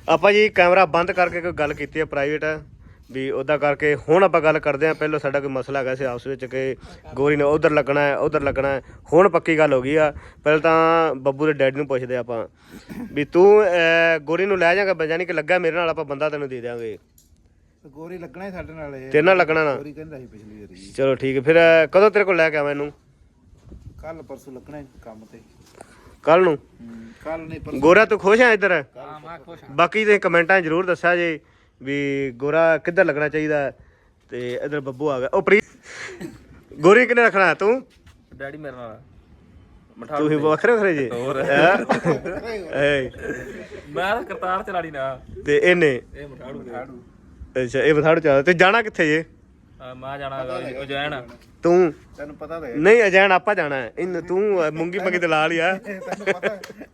ਆਪਾਂ ਜੀ ਕੈਮਰਾ ਬੰਦ ਕਰਕੇ ਕੋਈ ਗੱਲ ਕੀਤੀ ਹੈ ਪ੍ਰਾਈਵੇਟ ਵੀ ਉਹਦਾ ਕਰਕੇ ਹੁਣ ਆਪਾਂ ਗੱਲ ਕਰਦੇ ਹਾਂ ਪਹਿਲਾਂ ਸਾਡਾ ਕੋਈ ਮਸਲਾ ਹੈਗਾ ਸੀ ਆਪਸ ਵਿੱਚ ਕਿ ਗੋਰੀ ਨੇ ਉਧਰ ਲੱਗਣਾ ਹੈ ਉਧਰ ਲੱਗਣਾ ਹੈ। ਹੁਣ ਪੱਕੀ ਗੱਲ ਹੋ ਗਈ ਆ। ਪਹਿਲਾਂ ਤਾਂ ਬੱਬੂ ਦੇ ਡੈਡੀ ਨੂੰ ਪੁੱਛਦੇ ਆਪਾਂ ਵੀ ਤੂੰ ਅਹ, ਗੋਰੀ ਨੂੰ ਲੈ ਜਾਗਾ ਜਾਨੀ ਕਿ ਲੱਗਾ ਮੇਰੇ ਨਾਲ ਆਪਾਂ ਬੰਦਾ ਤੈਨੂੰ ਦੇ ਦਿਆਂਗੇ। ਗੋਰੀ ਲੱਗਣਾ ਹੀ ਸਾਡੇ ਨਾਲ ਇਹ। ਤੇਰੇ ਨਾਲ ਲੱਗਣਾ ਨਾ? ਗੋਰੀ ਕਹਿੰਦਾ ਸੀ ਪਿਛਲੀ ਵਾਰੀ। ਚਲੋ ਠੀਕ ਹੈ ਫਿਰ ਅਹ, ਕਦੋਂ ਤੇਰੇ ਕੋਲ ਲੈ ਕੇ ਆਵਾਂ ਇਹਨੂੰ? ਕੱਲ ਪਰਸੋਂ ਲੱਗਣਾ ਹੈ ਕੰਮ ਤੇ। ਕੱਲ ਨੂੰ? ਕੱਲ ਨਹੀਂ ਪਰਸੋਂ ਗੋਰਾ ਤੂੰ ਖੁਸ਼ ਹੈ ਇੱਧਰ? ਹਾਂ ਮੈਂ ਖੁਸ਼ ਬਾਕੀ ਤੁਸੀਂ ਕਮੈਂਟਾਂ 'ਚ ਜ਼ਰੂਰ ਦੱਸਿਆ ਜੇ। ਵੀ ਗੋਰਾ ਕਿੱਧਰ ਲੱਗਣਾ ਚਾਹੀਦਾ। ਤੇ ਇਧਰ ਬੱਬੂ ਆ ਗਿਆ। ਉਹ ਪ੍ਰੀਤ ਗੋਰੀ ਕਿਨੇ ਰੱਖਣਾ? ਹੈ ਤੂੰ? ਡੈਡੀ ਮੇਰੇ ਨਾਲ ਤੂੰ ਹੀ ਵੱਖਰੇ ਵੱਖਰੇ ਜੇ। ਹੋਰ। ਹੈਂ? ਏ ਮੈਂ ਕਰਤਾਰ ਚਲਾੜੀ ਨਾ। ਤੇ ਇਹਨੇ? ਇਹ ਮਠਾੜੂ ਮਠਾੜੂ ਅੱਛਾ ਇਹ ਬਥਾੜ ਚੱਲ ਤੇ ਜਾਣਾ ਕਿੱਥੇ ਜੇ? ਮੈਂ ਜਾਣਾ ਉਜੈਨ। ਤੂੰ? ਤੈਨੂੰ ਪਤਾ ਤਾਂ ਹੈ ਨਹੀਂ ਅਜੈਨ ਆਪਾਂ ਜਾਣਾ ਹੈ। ਇਨ ਤੂੰ ਅ, ਮੁੰਗੀ ਮੰਗੀ ਤੇ ਲਾ ਲਿਆ ਤੈਨੂੰ ਪਤਾ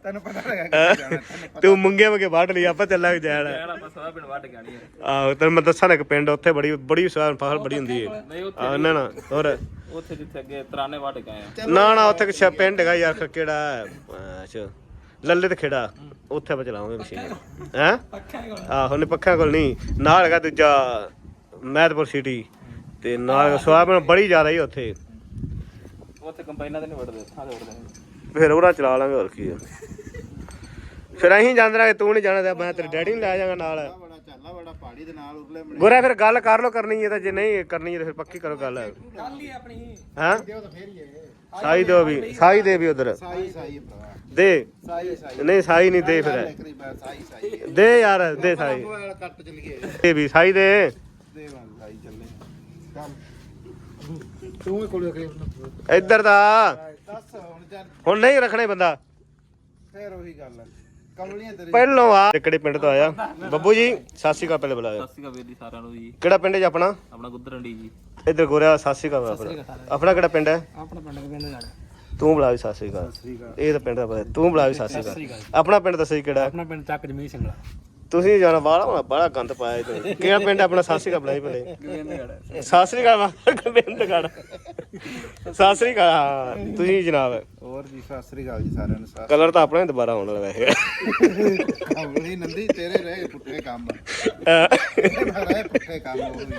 ਤੈਨੂੰ ਪਤਾ ਹੈਗਾ ਕਿ ਜਾਣਾ ਤੈਨੂੰ ਤੂੰ ਮੁੰਗੇ ਮੰਗੇ ਵੱਢ ਲਈ ਆਪਾਂ ਚੱਲਾਂਗੇ ਜੈਨ ਉਜੈਨ ਆਪਾਂ ਸਦਾ ਪਿੰਡ ਵੱਢ ਗਾਣੀ ਹੈ। ਆਹੋ ਤੈਨੂੰ ਮੈਂ ਦੱਸਾਂ ਨਾ ਇੱਕ ਪਿੰਡ ਉੱਥੇ ਬੜੀ ਬੜੀ ਸਵਾਦ ਫਸਲ ਬੜੀ ਹੁੰਦੀ ਹੈ। ਨਹੀਂ ਉੱਥੇ ਆ ਨਾ ਨਾ ਹੋਰ। ਉੱਥੇ ਜਿੱਥੇ ਅੱਗੇ ਤਰਾਨੇ ਵੱਢ ਗਏ ਆ। ਨਾ ਨਾ ਉੱਥੇ ਕਿ ਪਿੰਡ ਹੈਗਾ ਯਾਰ ਕਿਹੜਾ ਹੈ? ਅੱਛਾ। ਲੱਲੇ ਤੇ ਖੇੜਾ। ਉੱਥੇ ਆਪਾਂ ਚਲਾਵਾਂਗੇ ਮਸ਼ੀਨ ਹੈ? ਆਹੋ ਨੇ ਪੱਖਾ ਕੋਲ ਨਹੀਂ। ਨਾਲ ਹੈਗਾ ਦੂਜਾ ਮਹਿਦਪੁਰ ਸਿਟੀ ਤੇ ਨਾਲ ਸਵਾਬਨ ਬੜੀ ਜ਼ਿਆਦਾ ਹੀ ਉੱਥੇ। ਉੱਥੇ ਕੰਪਾਈਨਾਂ ਤੇ ਨਹੀਂ ਵੱਢਦੇ ਥਾਂ ਤੇ ਵੱਢਦੇ ਨੇ ਫਿਰ ਉਹਨਾਂ ਚਲਾ ਲਾਂਗੇ ਹੋਰ ਕੀ ਆ। ਫਿਰ ਅਸੀਂ ਜਾਂਦੇ ਰਹੇ ਤੂੰ ਨਹੀਂ ਜਾਣਾ ਤੇ ਮੈਂ ਤੇਰੇ ਡੈਡੀ ਨੂੰ ਲੈ ਜਾਵਾਂਗਾ ਨਾਲ। ਬੜਾ ਚੱਲਾ ਬੜਾ ਪਹਾੜੀ ਦੇ ਨਾਲ ਉਰਲੇ ਬਣੇ ਗੋਰਾ ਫਿਰ ਗੱਲ ਕਰ ਲੋ ਕਰਨੀ ਹੈ ਤਾਂ ਜੇ ਨਹੀਂ ਕਰਨੀ ਹੈ ਤਾਂ ਫਿਰ ਪੱਕੀ ਕਰੋ ਗੱਲ। ਹੀ ਆਪਣੀ। ਹਾਂ? ਸਾਈ ਦੋ ਵੀ ਸਾਈ ਦੇ ਵੀ ਉਧਰ। ਸਾਈ ਸਾਈ ਭਰਾ। ਦੇ। ਸਾਈ ਸਾਈ। ਨਹੀਂ ਸਾਈ ਨਹੀਂ ਦੇ ਫਿਰ। ਦੇ ਯਾਰ ਦੇ ਸਾਈ। ਮੋਬਾਈਲ ਕੱਟ ਚਲ ਗਏ ਦੇ ਵੀ ਸਾਈ ਦੇ। ਦੇ ਵਾਂ ਸਾਈ ਚੱਲੇ। ਕੰਮ ਤੂੰ ਹੀ ਕੋਲੇ ਕਰੇ ਇੱਧਰ ਦਾ। ਦੱਸ ਹੁਣ ਚੱਲ ਹੁਣ ਨਹੀਂ ਰੱਖਣੇ ਬੰਦਾ। ਫੇਰ ਉਹੀ ਗੱਲ ਹੈ ਕਮਲੀਆਂ ਤੇਰੀ ਪਹਿਲੋਂ ਆ। ਕਿਹੜੇ ਪਿੰਡ ਤੋਂ ਆਇਆ? ਬੱਬੂ ਜੀ ਸਤਿ ਸ਼੍ਰੀ ਅਕਾਲ ਪਹਿਲੇ ਬੁਲਾਇਆ ਸਤਿ ਸ਼੍ਰੀ ਅਕਾਲ ਵੀਰ ਜੀ ਸਾਰਿਆਂ ਨੂੰ ਜੀ। ਕਿਹੜਾ ਪਿੰਡ ਹੈ ਜੀ ਆਪਣਾ? ਆਪਣਾ ਗੁੱਦਰੰਡੀ ਜੀ। ਇੱਧਰ ਗੋਰਿਆ ਸਤਿ ਸ਼੍ਰੀ ਅਕਾਲ ਆਪਣਾ। ਆਪਣਾ ਕਿਹੜਾ ਪਿੰਡ ਹੈ? ਆਪਣਾ ਪਿੰਡ ਕਿੰਨੇ ਜਾਣਾ ਤੂੰ ਬੁਲਾ ਵੀ ਸਤਿ ਸ਼੍ਰੀ ਅਕਾਲ। ਇਹ ਤਾਂ ਪਿੰਡ ਦਾ ਪਤਾ। ਤੂੰ ਬੁਲਾ ਵੀ ਸਤਿ ਸ਼੍ਰੀ ਅਕਾਲ। ਆਪਣਾ ਪਿੰਡ ਦੱਸੋ ਜੀ ਕਿਹੜਾ? ਆਪਣਾ ਪਿੰਡ ਚੱਕ ਜਮੀਰ ਸਿੰਘਲਾ ਤੁਸੀਂ ਜਾਣਾ ਬਾਹਲਾ ਹੋਣਾ ਬੜਾ ਗੰਦ ਪਾਇਆ ਇਹ ਕਿਹੜਾ ਪਿੰਡ ਆਪਣਾ ਸਤਿ ਸ਼੍ਰੀ ਅਕਾਲ ਬੁਲਾਈ ਪਹਿਲੇ ਸਤਿ ਸ਼੍ਰੀ ਅਕਾਲ ਗੋਬਿੰਦਗੜ ਸਤਿ ਸ਼੍ਰੀ ਅਕਾਲ ਹਾਂ, ਤੁਸੀਂ ਜਨਾਬ। ਹੋਰ ਜੀ ਸਤਿ ਸ੍ਰੀ ਅਕਾਲ ਜੀ ਸਾਰਿਆਂ ਨੂੰ ਸਤਿ ਕਲਰ ਤਾਂ ਆਪਣਾ ਹੀ ਦੁਬਾਰਾ ਆਉਣ ਵਾਲਾ ਵੈਸੇ। ਕਮਲੀ ਨੰਦੀ ਤੇਰੇ ਰਹਿ ਪੁੱਠੇ ਕੰਮ। ਰਹਿ ਪੁੱਠੇ ਕੰਮ ਉਹ ਵੀ।